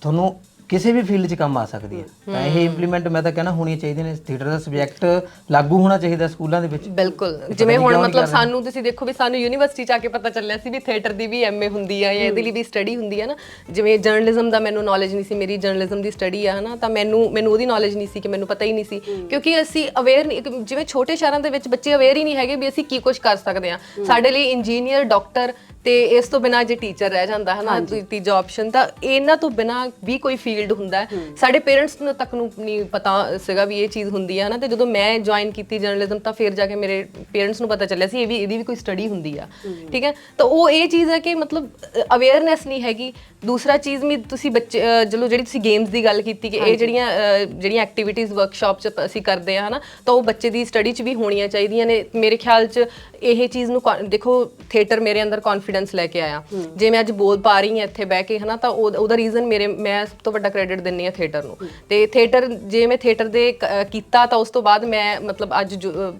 ਤੁਹਾਨੂੰ ਕਿਸੇ ਵੀ ਫੀਲਡ 'ਚ ਕੰਮ ਆ ਸਕਦੀ ਹੈ। ਤਾਂ ਇਹ ਇੰਪਲੀਮੈਂਟ ਮੈਂ ਤਾਂ ਕਹਿੰਦਾ ਹੋਣੀ ਚਾਹੀਦੀ ਨੇ। ਥੀਏਟਰ ਦਾ ਸਬਜੈਕਟ ਲਾਗੂ ਹੋਣਾ ਚਾਹੀਦਾ ਸਕੂਲਾਂ ਦੇ ਵਿੱਚ। ਬਿਲਕੁਲ। ਜਿਵੇਂ ਹੁਣ ਮਤਲਬ ਸਾਨੂੰ ਤੁਸੀਂ ਦੇਖੋ ਵੀ ਸਾਨੂੰ ਯੂਨੀਵਰਸਿਟੀ ਚ ਆ ਕੇ ਪਤਾ ਚੱਲਿਆ ਸੀ ਵੀ ਥੀਏਟਰ ਦੀ ਵੀ ਐਮਏ ਹੁੰਦੀ ਆ ਜਾਂ ਇਹਦੇ ਲਈ ਵੀ ਸਟੱਡੀ ਹੁੰਦੀ ਆ ਨਾ। ਜਿਵੇਂ ਜਰਨਲਿਜ਼ਮ ਦਾ ਮੈਨੂੰ ਨੌਲੇਜ ਨਹੀਂ ਸੀ ਮੇਰੀ ਜਰਨਲਿਜ਼ਮ ਦੀ ਸਟੱਡੀ ਆ ਹਨਾ। ਤਾਂ ਮੈਨੂੰ ਮੈਨੂੰ ਉਹਦੀ ਨੌਲੇਜ ਨਹੀਂ ਸੀ ਕਿ ਮੈਨੂੰ ਪਤਾ ਹੀ ਨਹੀਂ ਸੀ। ਕਿਉਂਕਿ ਅਸੀਂ ਅਵੇਅਰ ਨਹੀਂ ਜਿਵੇਂ ਛੋਟੇ ਸ਼ਹਿਰਾਂ ਦੇ ਵਿੱਚ ਬੱਚੇ ਅਵੇਅਰ ਹੀ ਨਹੀਂ ਹੈਗੇ ਵੀ ਅਸੀਂ ਕੀ ਕੁਝ ਕਰ ਸਕਦੇ ਆ। ਸਾਡੇ ਲਈ ਇੰਜੀਨੀਅਰ ਡਾਕਟਰ ਤੇ ਇਸ ਤੋਂ ਬਿਨਾ ਜੇ ਟੀਚਰ ਰਹਿ ਜਾਂਦਾ ਹੈ ਨਾ ਤੀਜਾ ਆਪਸ਼ਨ ਤਾਂ ਇਹਨਾਂ ਤੋਂ ਬਿਨਾ ਵੀ ਕੋਈ ਫੀਲਡ ਹੁੰਦਾ ਹੈ। ਸਾਡੇ ਪੇਰੈਂਟਸ ਨੂੰ ਤੱਕ ਨੂੰ ਨਹੀਂ ਪਤਾ ਸੀਗਾ ਵੀ ਇਹ ਚੀਜ਼ ਹੁੰਦੀ ਹੈ ਨਾ ਤੇ ਜਦੋਂ ਮੈਂ ਜੁਆਇਨ ਕੀਤੀ ਜਰਨਲਿਜ਼ਮ ਤਾਂ ਫਿਰ ਜਾ ਕੇ ਮੇਰੇ ਪੇਰੈਂਟਸ ਨੂੰ ਪਤਾ ਚੱਲਿਆ ਸੀ ਇਹ ਵੀ ਇਹਦੀ ਵੀ ਕੋਈ ਸਟੱਡੀ ਹੁੰਦੀ ਆ। ਠੀਕ ਹੈ? ਤਾਂ ਉਹ ਇਹ ਚੀਜ਼ ਹੈ ਕਿ ਮਤਲਬ ਅਵੇਅਰਨੈਸ ਨਹੀਂ ਹੈਗੀ। ਦੂਸਰਾ ਚੀਜ਼ ਵੀ ਤੁਸੀਂ ਬੱਚੇ ਅਹ, ਚਲੋ ਜਿਹੜੀ ਤੁਸੀਂ ਗੇਮਸ ਦੀ ਗੱਲ ਕੀਤੀ ਕਿ ਇਹ ਜਿਹੜੀਆਂ ਅਹ, ਜਿਹੜੀਆਂ ਐਕਟੀਵਿਟੀਜ਼ ਵਰਕਸ਼ਾਪ ਚ ਅਸੀਂ ਕਰਦੇ ਆ ਹਨਾ ਤਾਂ ਉਹ ਬੱਚੇ ਦੀ ਸਟੱਡੀ ਚ ਵੀ ਹੋਣੀਆਂ ਚਾਹੀਦੀਆਂ ਨੇ। ਮੇਰੇ ਖਿਆਲ ਚ ਇਹ ਚੀਜ਼ ਨੂੰ ਕੌਨ- ਦੇਖੋ ਥੀਏਟਰ ਮੇਰੇ ਅੰਦਰ ਕੌਨਫੀਡੈਂਸ ਕੌਨਫੀਡੈਂਸ ਲੈ ਕੇ ਆਇਆ। ਜੇ ਮੈਂ ਅੱਜ ਬੋਲ ਪਾ ਰਹੀ ਹਾਂ ਇੱਥੇ ਬਹਿ ਕੇ ਹਨਾ ਤਾਂ ਉਹ- ਉਹਦਾ ਰੀਜ਼ਨ ਮੇਰੇ ਮੈਂ ਸਭ ਤੋਂ ਵੱਡਾ ਕ੍ਰੈਡਿਟ ਦਿੰਨੀ ਆ ਥੀਏਟਰ ਨੂੰ। ਤੇ ਥੀਏਟਰ ਜੇ ਮੈਂ ਥੀਏਟਰ ਦੇ ਕ- ਕੀਤਾ ਤਾਂ ਉਸ ਤੋਂ ਬਾਅਦ ਮੈਂ ਮਤਲਬ ਅੱਜ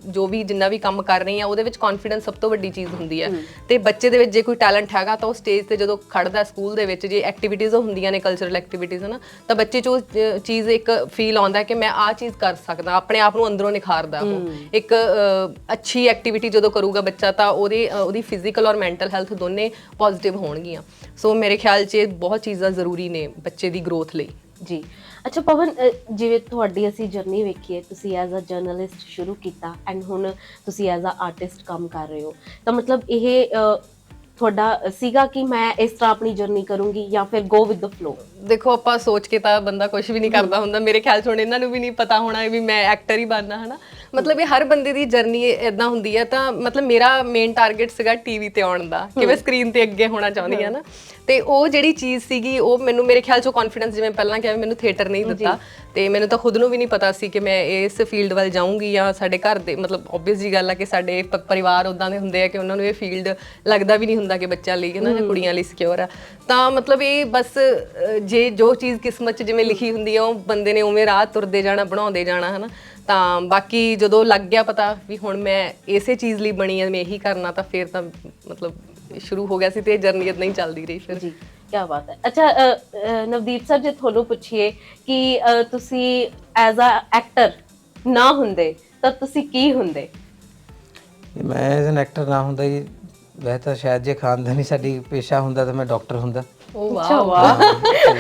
ਜੋ ਵੀ ਜਿੰਨਾ ਵੀ ਕੰਮ ਕਰ ਰਹੀ ਆ ਉਹਦੇ ਵਿੱਚ ਕੌਨਫੀਡੈਂਸ ਸਭ ਤੋਂ ਵੱਡੀ ਚੀਜ਼ ਹੁੰਦੀ ਹੈ। ਤੇ ਬੱਚੇ ਦੇ ਵਿੱਚ ਜੇ ਕੋਈ ਟੈਲੈਂਟ ਹੈਗਾ ਤਾਂ ਉਹ ਸਟੇਜ ਤੇ ਜਦੋਂ ਖੜਦਾ ਸਕੂਲ ਦੇ ਵਿੱਚ ਜੇ ਐਕਟੀਵਿਟੀਜ਼ ਹੁੰਦੀਆਂ ਨੇ ਕਲਚਰਲ ਐਕਟੀਵਿਟੀਜ਼ ਹਨਾ ਤਾਂ ਬੱਚੇ 'ਚ ਉਹ ਚੀਜ਼ ਇੱਕ ਫੀਲ ਆਉਂਦਾ ਕਿ ਮੈਂ ਆਹ ਚੀਜ਼ ਕਰ ਸਕਦਾ ਆਪਣੇ ਆਪ ਨੂੰ ਅੰਦਰੋਂ ਨਿਖਾਰਦਾ ਉਹ। ਇੱਕ ਅੱਛੀ ਐਕਟੀਵਿਟੀ ਜਦੋਂ ਕਰੂਗਾ ਬੱਚਾ ਤਾਂ ਉਹਦੇ ਉਹਦੀ ਫਿਜ਼ੀਕਲ ਔਰ ਮੈਂਟਲ ਹੈਲਥ ਦੋਨੇ ਪੋਜ਼ਿਟਿਵ ਹੋਣਗੀਆਂ। ਸੋ ਮੇਰੇ ਖਿਆਲ 'ਚ ਇਹ ਬਹੁਤ ਚੀਜ਼ਾਂ ਜ਼ਰੂਰੀ ਨੇ ਬੱਚੇ ਦੀ ਗਰੋਥ ਲਈ। ਜੀ। ਅੱਛਾ, ਪਵਨ ਜਿਵੇਂ ਤੁਹਾਡੀ ਅਸੀਂ ਜਰਨੀ ਵੇਖੀਏ, ਤੁਸੀਂ ਐਜ਼ ਅ ਜਰਨਲਿਸਟ ਸ਼ੁਰੂ ਕੀਤਾ ਐਂਡ ਹੁਣ ਤੁਸੀਂ ਐਜ਼ ਅ ਆਰਟਿਸਟ ਕੰਮ ਕਰ ਰਹੇ ਹੋ। ਤਾਂ ਮਤਲਬ ਇਹ ਤੁਹਾਡਾ ਸੀਗਾ ਕਿ ਮੈਂ ਇਸ ਤਰ੍ਹਾਂ ਆਪਣੀ ਜਰਨੀ ਕਰੂੰਗੀ ਜਾਂ ਫਿਰ ਗੋ ਵਿਦ ਦ ਫਲੋ ਦੇਖੋ ਆਪਾਂ ਸੋਚ ਕੇ ਤਾਂ ਬੰਦਾ ਕੁਝ ਵੀ ਨਹੀਂ ਕਰਦਾ ਹੁੰਦਾ। ਮੇਰੇ ਖਿਆਲ 'ਚ ਹੁਣ ਇਹਨਾਂ ਨੂੰ ਵੀ ਨਹੀਂ ਪਤਾ ਹੋਣਾ ਵੀ ਮੈਂ ਐਕਟਰ ਹੀ ਬਣਨਾ ਹਨਾ? ਮਤਲਬ ਇਹ ਹਰ ਬੰਦੇ ਦੀ ਜਰਨੀ ਇਦਾਂ ਹੁੰਦੀ ਹੈ ਤਾਂ ਮਤਲਬ ਮੇਰਾ ਮੇਨ ਟਾਰਗੇਟ ਸੀਗਾ ਟੀਵੀ ਤੇ ਆਉਣ ਦਾ ਕਿ ਮੈਂ ਸਕਰੀਨ ਤੇ ਅੱਗੇ ਹੋਣਾ ਚਾਹੁੰਦੀ ਹਾਂ ਨਾ ਤੇ ਉਹ ਜਿਹੜੀ ਚੀਜ਼ ਸੀਗੀ ਉਹ ਮੈਨੂੰ ਮੇਰੇ ਖਿਆਲ 'ਚੋਂ ਕੌਨਫੀਡੈਂਸ ਜਿਵੇਂ ਪਹਿਲਾਂ ਕਿਹਾ ਮੈਨੂੰ ਥੀਏਟਰ ਨਹੀਂ ਦਿੱਤਾ। ਤੇ ਮੈਨੂੰ ਤਾਂ ਖੁਦ ਨੂੰ ਵੀ ਨਹੀਂ ਪਤਾ ਸੀ ਕਿ ਮੈਂ ਇਸ ਫੀਲਡ ਵੱਲ ਜਾਊਂਗੀ ਜਾਂ ਸਾਡੇ ਘਰ ਦੇ ਮਤਲਬ ਆਬਵੀਅਸ ਜੀ ਗੱਲ ਆ ਕਿ ਸਾਡੇ ਪਰਿਵਾਰ ਉਦਾਂ ਦੇ ਹੁੰਦੇ ਆ ਕਿ ਉਹਨਾਂ ਨੂੰ ਇਹ ਫੀਲਡ ਲੱਗਦਾ ਵੀ ਨਹੀਂ ਹੁੰਦਾ ਕਿ ਬੱਚਿਆਂ ਲਈ ਹੈ ਨਾ ਜਾਂ ਕੁੜੀਆਂ ਲਈ ਸਿਕਿਉਰ ਆ। ਤਾਂ ਮਤਲਬ ਇਹ ਬਸ ਜੇ ਜੋ ਚੀਜ਼ ਕਿਸਮਤ 'ਚ ਜਿਵੇਂ ਲਿਖੀ ਹੁੰਦੀ ਆ ਉਹ ਬੰਦੇ ਨੇ ਉਵੇਂ ਰਾਹ ਤੁਰਦੇ ਜਾਣਾ ਬਣਾਉਂਦੇ ਜਾਣਾ ਹਨਾ। ਤਾਂ ਬਾਕੀ ਜਦੋਂ ਲੱਗ ਗਿਆ ਪਤਾ ਵੀ ਹੁਣ ਮੈਂ ਇਸੇ ਚੀਜ਼ ਲਈ ਬਣੀ ਆ ਮੈਂ ਇਹੀ ਕਰਨਾ ਤਾਂ ਫਿਰ ਤਾਂ ਮਤਲਬ ਸ਼ੁਰੂ ਹੋ ਗਿਆ ਸੀ ਤੇ ਇਹ ਜਰਨੀ ਇਦਾਂ ਹੀ ਚੱਲਦੀ ਰਹੀ ਫਿਰ। ਜੀ ਕੀ ਬਾਤ ਹੈ। ਅੱਛਾ ਅ, ਅ, ਨਵਦੀਪ ਸਰ ਜੇ ਤੁਹਾਨੂੰ ਪੁੱਛੀਏ ਕਿ ਅ, ਤੁਸੀਂ ਐਜ਼ ਅ ਐਕਟਰ ਨਾ ਹੁੰਦੇ ਤਾਂ ਤੁਸੀਂ ਕੀ ਹੁੰਦੇ? ਮੈਂ ਐਜ਼ ਐਨ ਐਕਟਰ ਨਾ ਹੁੰਦਾ ਜੀ ਵੈਸੇ ਤਾਂ ਸ਼ਾਇਦ ਜੇ ਖਾਨਦਾਨੀ ਸਾਡੀ ਪੇਸ਼ਾ ਹੁੰਦਾ ਤਾਂ ਮੈਂ ਡਾਕਟਰ ਹੁੰਦਾ। ਉਹ ਅੱਛਾ ਵਾਹ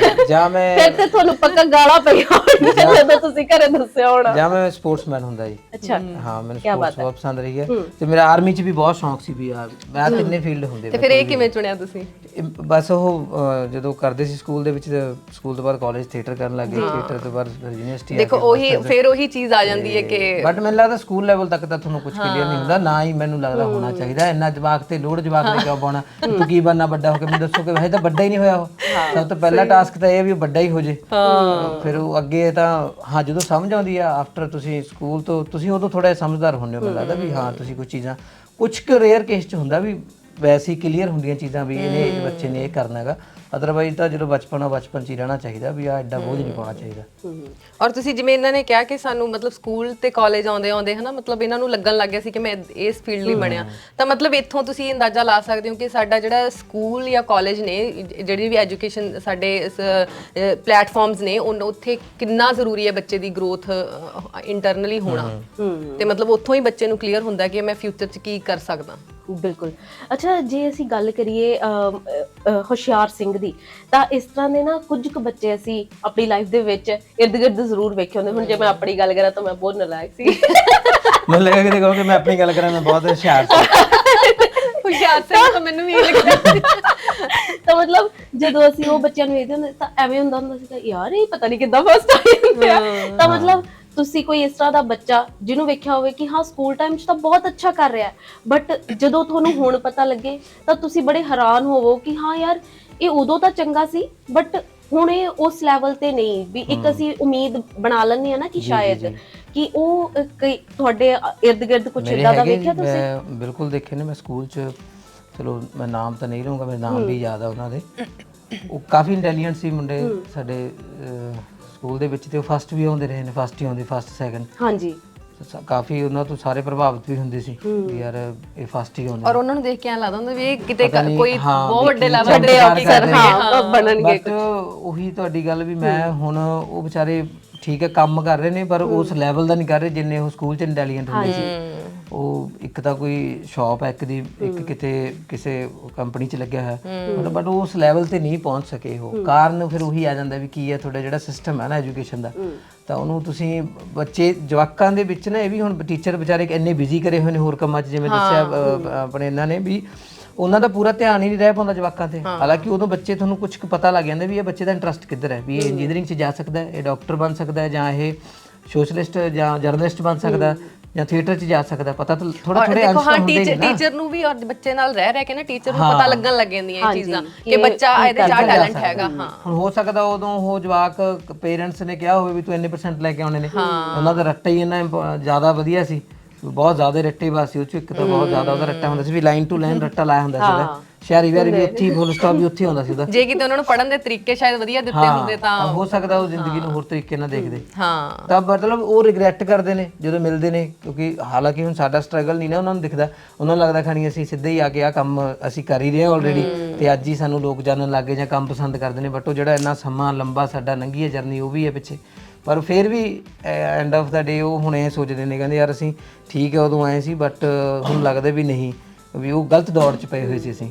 ਤੇ ਜਾਂ ਮੈਂ ਫਿਰ ਤੇ ਤੁਹਾਨੂੰ ਪੱਕਾ ਗਾਲਾਂ ਪਈਆਂ ਹੋਣਗੀਆਂ ਜਦੋਂ ਤੁਸੀਂ ਘਰੇ ਦੱਸਿਆ ਹੋਣਾ। ਜਾਂ ਮੈਂ ਸਪੋਰਟਸਮੈਨ ਹੁੰਦਾ ਜੀ। ਅੱਛਾ। ਹਾਂ। ਮੈਨੂੰ ਸਪੋਰਟਸ ਬਹੁਤ ਪਸੰਦ ਰਹੀ ਹੈ। ਤੇ ਮੇਰਾ ਆਰਮੀ 'ਚ ਵੀ ਬਹੁਤ ਸ਼ੌਂਕ ਸੀ ਵੀ ਆ ਮੈਂ ਤਿੰਨੇ ਫੀਲਡ ਹੁੰਦੇ ਤੇ ਫਿਰ ਇਹ ਕਿਵੇਂ ਚੁਣਿਆ ਤੁਸੀਂ? ਬਸ ਉਹ ਜਦੋਂ ਕਰਦੇ ਸੀ ਸਕੂਲ ਦੇ ਵਿੱਚ ਤੇ ਸਕੂਲ ਤੋਂ ਬਾਅਦ ਕਾਲਜ ਥੀਏਟਰ ਕਰਨ ਲੱਗੇ ਥੀਏਟਰ ਤੋਂ ਬਾਅਦ ਯੂਨੀਵਰਸਿਟੀ ਦੇਖੋ ਉਹੀ ਫਿਰ ਉਹੀ ਚੀਜ਼ ਆ ਜਾਂਦੀ ਹੈ ਕਿ ਬਟ ਮੈਨੂੰ ਲੱਗਦਾ ਸਕੂਲ ਲੈਵਲ ਤੱਕ ਤਾਂ ਤੁਹਾਨੂੰ ਕੁਝ ਕਲੀਅਰ ਨਹੀਂ ਹੁੰਦਾ ਨਾ ਹੀ ਮੈਨੂੰ ਲੱਗਦਾ ਹੋਣਾ ਚਾਹੀਦਾ। ਇੰਨਾ ਜਵਾਕ ਤੇ ਲੋਡ ਜਵਾਕ ਨੇ ਕਿਉਂ ਪਾਉਣਾ? ਤੂੰ ਕੀ ਬਣਨਾ ਵੱਡਾ ਹੋ ਕੇ ਮੈਨੂੰ ਦੱਸੋ ਕਿ ਵੈਸੇ ਤਾਂ ਵੱਡਾ ਹੀ ਨਹੀਂ ਹੋਇਆ ਉਹ। ਸਭ ਤੋਂ ਪਹਿਲਾ ਟਾਸਕ ਤਾਂ ਇਹ ਵੀ ਵੱਡਾ ਹੀ ਹੋ ਜੇ। ਫਿਰ ਉਹ ਅੱਗੇ ਤਾਂ ਹਾਂ ਜਦੋਂ ਸਮਝ ਆਉਂਦੀ ਆ ਆਫਟਰ ਤੁਸੀਂ ਸਕੂਲ ਤੋਂ ਤੁਸੀਂ ਉਦੋਂ ਥੋੜਾ ਸਮਝਦਾਰ ਹੁੰਦੇ ਹੋ ਮੈਨੂੰ ਲੱਗਦਾ ਵੀ ਹਾਂ ਤੁਸੀਂ ਕੁਝ ਚੀਜ਼ਾਂ ਕੁਝ ਕੁ ਰੇਅਰ ਕੇਸ ਚ ਹੁੰਦਾ ਵੀ ਵੈਸੇ ਹੀ ਕਲੀਅਰ ਹੁੰਦੀਆਂ ਚੀਜ਼ਾਂ ਵੀ ਇਹਨੇ ਇਹ ਬੱਚੇ ਨੇ ਇਹ ਕਰਨਾ ਹੈਗਾ। ਅਦਰਵਾਈਜ਼ ਤਾਂ ਜਦੋਂ ਬਚਪਨ ਆ ਬਚਪਨ ਚ ਹੀ ਰਹਿਣਾ ਚਾਹੀਦਾ ਵੀ ਆ ਐਡਾ ਬੋਝ ਨਹੀਂ ਪਾਉਣਾ ਚਾਹੀਦਾ। ਔਰ ਤੁਸੀਂ ਜਿਵੇਂ ਇਹਨਾਂ ਨੇ ਕਿਹਾ ਕਿ ਸਾਨੂੰ ਮਤਲਬ ਸਕੂਲ ਤੇ ਕਾਲਜ ਆਉਂਦੇ ਆਉਂਦੇ ਹਨਾ ਮਤਲਬ ਇਹਨਾਂ ਨੂੰ ਲੱਗਣ ਲੱਗ ਗਿਆ ਸੀ ਕਿ ਮੈਂ ਇਸ ਫੀਲਡ ਲਈ ਬਣਿਆ। ਤਾਂ ਮਤਲਬ ਇੱਥੋਂ ਤੁਸੀਂ ਅੰਦਾਜ਼ਾ ਲਾ ਸਕਦੇ ਹੋ ਕਿ ਸਾਡਾ ਜਿਹੜਾ ਸਕੂਲ ਜਾਂ ਕਾਲਜ ਨੇ ਜ- ਜਿਹੜੀ ਵੀ ਐਜੂਕੇਸ਼ਨ ਸਾਡੇ ਪਲੇਟਫਾਰਮਸ ਨੇ ਉਨ- ਉੱਥੇ ਕਿੰਨਾ ਜ਼ਰੂਰੀ ਹੈ ਬੱਚੇ ਦੀ ਗਰੋਥ ਇੰਟਰਨਲੀ ਹੋਣਾ? ਤੇ ਮਤਲਬ ਉੱਥੋਂ ਹੀ ਬੱਚੇ ਨੂੰ ਕਲੀਅਰ ਹੁੰਦਾ ਕਿ ਮੈਂ ਫਿਊਚਰ 'ਚ ਕੀ ਕਰ ਸਕਦਾ। ਬਿਲਕੁਲ। ਅੱਛਾ ਜੇ ਅਸੀਂ ਗੱਲ ਕਰੀਏ ਅਮ, ਅ, ਅ, ਹੁਸ਼ਿਆਰ ਸਿੰਘ ਦੀ। ਤਾਂ ਇਸ ਤਰ੍ਹਾਂ ਦੇ ਨਾ ਕੁਝ ਕੁ ਬੱਚੇ ਅਸੀਂ ਆਪਣੀ ਲਾਈਫ ਦੇ ਵਿੱਚ ਇਰਦ ਗਿਰਦ ਜ਼ਰੂਰ ਵੇਖੇ ਹੁੰਦੇ। ਹੁਣ ਜੇ ਮੈਂ ਆਪਣੀ ਗੱਲ ਕਰਾਂ ਤਾਂ ਮੈਂ ਬਹੁਤ ਨਲਾਇਕ ਸੀ। ਮੈਨੂੰ ਲੱਗਾ ਕਿ ਕਹੋ ਕਿ ਮੈਂ ਆਪਣੀ ਗੱਲ ਕਰਾਂ ਮੈਂ ਬਹੁਤ ਹੁਸ਼ਿਆਰ ਸੀ। ਹੁਸ਼ਿਆਰ ਸਿੰਘ ਤਾਂ ਮੈਨੂੰ ਵੀ ਇਹ ਲੱਗਦਾ ਸੀ। ਤਾਂ ਮਤਲਬ ਜਦੋਂ ਅਸੀਂ ਉਹ ਬੱਚਿਆਂ ਨੂੰ ਵੇਖਦੇ ਹੁੰਦੇ ਤਾਂ ਐਵੇਂ ਹੁੰਦਾ ਹੁੰਦਾ ਸੀਗਾ ਯਾਰ ਇਹ ਪਤਾ ਨਹੀਂ ਕਿੱਦਾਂ ਫਸਟ ਆ ਜਾਂਦੇ ਆ ਤਾਂ ਮਤਲਬ ਤੁਸੀਂ ਕੋਈ ਇਸ ਤਰ੍ਹਾਂ ਦਾ ਬੱਚਾ ਜਿਹਨੂੰ ਵੇਖਿਆ ਹੋਵੇ ਕਿ ਹਾਂ ਸਕੂਲ ਟਾਈਮ 'ਚ ਤਾਂ ਬਹੁਤ ਅੱਛਾ ਕਰ ਰਿਹਾ ਬਟ ਜਦੋਂ ਤੁਹਾਨੂੰ ਹੁਣ ਪਤਾ ਲੱਗੇ ਤਾਂ ਤੁਸੀਂ ਬੜੇ ਹੈਰਾਨ ਹੋਵੋ ਕਿ ਹਾਂ ਯਾਰ ਇਹ ਉਦੋਂ ਤਾਂ ਚੰਗਾ ਸੀ ਬਟ ਹੁਣ ਇਹ ਉਸ ਲੈਵਲ ਤੇ ਨਹੀਂ। ਵੀ ਇੱਕ ਅਸੀਂ ਉਮੀਦ ਬਣਾ ਲੈਂਦੇ ਆ ਨਾ ਕਿ ਸ਼ਾਇਦ ਕਿ ਉਹ ਕਈ ਤੁਹਾਡੇ ਇਰਦ ਗਿਰਦ ਕੁਝ ਇਦਾਂ ਦਾ ਵੇਖਿਆ ਤੁਸੀਂ? ਮੈਂ ਬਿਲਕੁਲ ਦੇਖੇ ਨੇ ਮੈਂ ਸਕੂਲ 'ਚ ਚਲੋ ਮੈਂ ਨਾਮ ਤਾਂ ਨਹੀਂ ਲਵਾਂਗਾ ਮੇਰੇ ਨਾਮ ਵੀ ਯਾਦ ਆ ਉਹਨਾਂ ਦੇ। ਉਹ ਕਾਫੀ ਇੰਟੈਲੀਜੈਂਟ ਸੀ ਮੁੰਡੇ ਸਾਡੇ ਸਕੂਲ ਦੇ ਵਿੱਚ ਤੇ ਉਹ ਫਸਟ ਵੀ ਆਉਂਦੇ ਰਹੇ ਨੇ ਫਸਟ ਹੀ ਆਉਂਦੇ ਫਸਟ ਸੈਕੰਡ ਹਾਂਜੀ। ਕਾਫੀ ਉਹਨਾਂ ਤੋਂ ਸਾਰੇ ਪ੍ਰਭਾਵਿਤ ਵੀ ਹੁੰਦੇ ਸੀ ਵੀ ਯਾਰ ਇਹ ਫਸਟ ਹੀ ਆਉਂਦੇ ਔਰ ਉਹਨਾਂ ਨੂੰ ਦੇਖ ਕੇ ਐਂ ਲੱਗਦਾ ਹੁੰਦਾ ਵੀ ਇਹ ਕਿਤੇ ਪਤਾ ਨਹੀਂ, ਕੋਈ ਹਾਂ, ਬਹੁਤ ਵੀ ਵੱਡੇ ਕੀ ਲੈਵਲ ਵੱਡੇ ਤੇ ਜਾ ਕੇ ਅਫਸਰ, ਕਰਨਗੇ ਹਾਂ। ਬਣਨਗੇ ਬਟ ਉਹੀ ਤੁਹਾਡੀ ਗੱਲ ਵੀ ਮੈਂ ਹੁਣ ਉਹ ਵਿਚਾਰੇ ਠੀਕ ਹੈ ਕੰਮ ਕਰ ਰਹੇ ਨੇ ਪਰ ਉਸ ਲੈਵਲ ਦਾ ਨਹੀਂ ਕਰ ਰਹੇ ਜਿੰਨੇ ਉਹ ਸਕੂਲ 'ਚ ਇੰਟੈਲੀਜੈਂਟ ਹੁੰਦੇ ਸੀ। ਉਹ ਇੱਕ ਤਾਂ ਕੋਈ ਸ਼ਾਪ ਹੈ ਇੱਕ ਦੀ ਇੱਕ ਕਿਤੇ ਕਿਸੇ ਕੰਪਨੀ 'ਚ ਲੱਗਿਆ ਹੈ। ਬਟ ਉਹ ਉਸ ਲੈਵਲ ਤੇ ਨਹੀਂ ਪਹੁੰਚ ਸਕੇ ਉਹ। ਕਾਰਨ ਫਿਰ ਉਹੀ ਆ ਜਾਂਦਾ ਵੀ ਕੀ ਹੈ ਤੁਹਾਡਾ ਜਿਹੜਾ ਸਿਸਟਮ ਹੈ ਨਾ ਐਜੂਕੇਸ਼ਨ ਦਾ। ਤਾਂ ਉਹਨੂੰ ਤੁਸੀਂ ਬੱਚੇ ਜਵਾਕਾਂ ਦੇ ਵਿੱਚ ਨਾ ਇਹ ਵੀ ਹੁਣ ਟੀਚਰ ਵਿਚਾਰੇ ਇੰਨੇ ਬਿਜ਼ੀ ਕਰੇ ਹੋਏ ਨੇ ਹੋਰ ਕੰਮਾਂ 'ਚ ਜਿਵੇਂ ਦੱਸਿਆ ਆਪਣੇ ਇਹਨਾਂ ਨੇ ਵੀ ਉਹਨਾਂ ਦਾ ਪੂਰਾ ਧਿਆਨ ਹੀ ਨਹੀਂ ਰਹਿ ਪਾਉਂਦਾ ਜਵਾਕਾਂ ਤੇ। ਹਾਲਾਂਕਿ ਉਦੋਂ ਬੱਚੇ ਤੁਹਾਨੂੰ ਕੁਝ ਪਤਾ ਲੱਗ ਜਾਂਦਾ ਵੀ ਇਹ ਬੱਚੇ ਦਾ ਇੰਟਰਸਟ ਕਿੱਧਰ ਹੈ ਵੀ ਇਹ ਇੰਜੀਨੀਅਰਿੰਗ 'ਚ ਜਾ ਸਕਦਾ ਹੈ ਇਹ ਡਾਕਟਰ ਬਣ ਸਕਦਾ ਹੈ ਜਾਂ ਇਹ ਸੋਸ਼ਲਿਸਟ ਜਾਂ ਜਰਨਲਿਸਟ ਬਣ ਸਕਦਾ ਜਾਂ ਥੀਏਟਰ 'ਚ ਜਾ ਸਕਦਾ ਪਤਾ ਤਾਂ ਥੋੜਾ ਥੋੜੇ ਦੇਖੋ ਅੰਸ਼ ਹਾਂ ਹੁੰਦੇ ਟੀਚਰ ਨੇ ਟੀਚਰ ਨੂੰ ਵੀ ਔਰ ਬੱਚੇ ਨਾਲ ਰਹਿ ਰਹਿ ਕੇ ਨਾ ਟੀਚਰ ਨੂੰ ਪਤਾ ਲੱਗਣ ਲੱਗ ਜਾਂਦੀਆਂ ਇਹ ਹਾਂਜੀ, ਚੀਜ਼ਾਂ ਕਿ ਕਿ ਬੱਚਾ ਇਹਦੇ ਚ ਟੈਲੈਂਟ ਸਕਦਾ। ਹੈਗਾ ਹਾਂ। ਹੁਣ ਹੋ ਸਕਦਾ ਉਦੋਂ ਉਹ ਜਵਾਕ ਪੇਰੈਂਟਸ ਨੇ ਕਿਹਾ ਹੋਵੇ ਵੀ ਤੂੰ ਇੰਨੇ ਪਰਸੈਂਟ ਲੈ ਕੇ ਆਉਣੇ ਨੇ। ਉਹਨਾਂ ਦਾ ਰੱਟਾ ਹੀ ਇੰਨਾ ਇੰਪ- ਜ਼ਿਆਦਾ ਵਧੀਆ ਸੀ। ਬਹੁਤ ਜ਼ਿਆਦਾ ਰੱਟੇ ਬਾਸੀ ਉਹ ਚ ਇੱਕ ਤਾਂ ਬਹੁਤ ਜ਼ਿਆਦਾ ਉਹਦਾ ਰੱਟਾ ਹੁੰਦਾ ਸੀ ਵੀ ਲਾਈਨ ਟੂ ਲਾਈਨ ਰੱਟਾ ਲਾਇਆ ਹੁੰਦਾ ਸੀ ਉਹਦਾ ਸ਼ਹਿਰੀ ਵੈਰੀ ਵੀ ਉੱਥੇ ਫੁੱਲ ਸਟਾਪ ਵੀ ਉੱਥੇ ਹੁੰਦਾ ਸੀ ਉਹਦਾ। ਜੇ ਕਿਤੇ ਉਹਨਾਂ ਨੂੰ ਪੜਨ ਦੇ ਤਰੀਕੇ ਸ਼ਾਇਦ ਵਧੀਆ ਦਿੱਤੇ ਹੁੰਦੇ ਤਾਂ ਤਾਂ ਹੋ ਸਕਦਾ ਉਹ ਜ਼ਿੰਦਗੀ ਨੂੰ ਹੋਰ ਤਰੀਕੇ ਨਾਲ ਦੇਖਦੇ। ਹਾਂ ਤਾਂ ਮਤਲਬ ਉਹ ਰਿਗਰੈਟ ਕਰਦੇ ਨੇ ਜਦੋਂ ਮਿਲਦੇ ਨੇ ਕਿਉਂਕਿ ਹਾਲਾਂਕਿ ਹੁਣ ਸਾਡਾ ਸਟਰਗਲ ਨਹੀਂ ਨਾ ਉਹਨਾਂ ਨੂੰ ਦਿਖਦਾ। ਉਹਨਾਂ ਨੂੰ ਲੱਗਦਾ ਖਾਣੀ ਅਸੀਂ ਸਿੱਧੇ ਹੀ ਆ ਕੇ ਆ ਕੰਮ ਅਸੀਂ ਕਰ ਹੀ ਰਹੇ ਹਾਂ ਆਲਰੇਡੀ ਤੇ ਅੱਜ ਹੀ ਸਾਨੂੰ ਲੋਕ ਜਾਣਨ ਲੱਗੇ ਜਾਂ ਕੰਮ ਪਸੰਦ ਕਰਦੇ ਨੇ ਬਟ ਉਹ ਜਿਹੜਾ ਇੰਨਾ ਸਮਾਂ ਲੰਬਾ ਸਾਡਾ ਲੰਘੀ ਹੈ ਜਰਨੀ ਉਹ ਵੀ ਹੈ ਪਿੱਛੇ। ਪਰ ਫਿਰ ਵੀ ਐਂਡ ਆਫ ਦਾ ਡੇ ਉਹ ਹੁਣ ਇਹ ਸੋਚਦੇ ਨੇ, ਕਹਿੰਦੇ ਯਾਰ ਅਸੀਂ ਠੀਕ ਹੈ, ਉਦੋਂ ਆਏ ਸੀ ਬਟ ਹੁਣ ਲੱਗਦਾ ਵੀ ਨਹੀਂ, ਵੀ ਉਹ ਗਲਤ ਦੌਰ 'ਚ ਪਏ ਹੋਏ ਸੀ ਅਸੀਂ।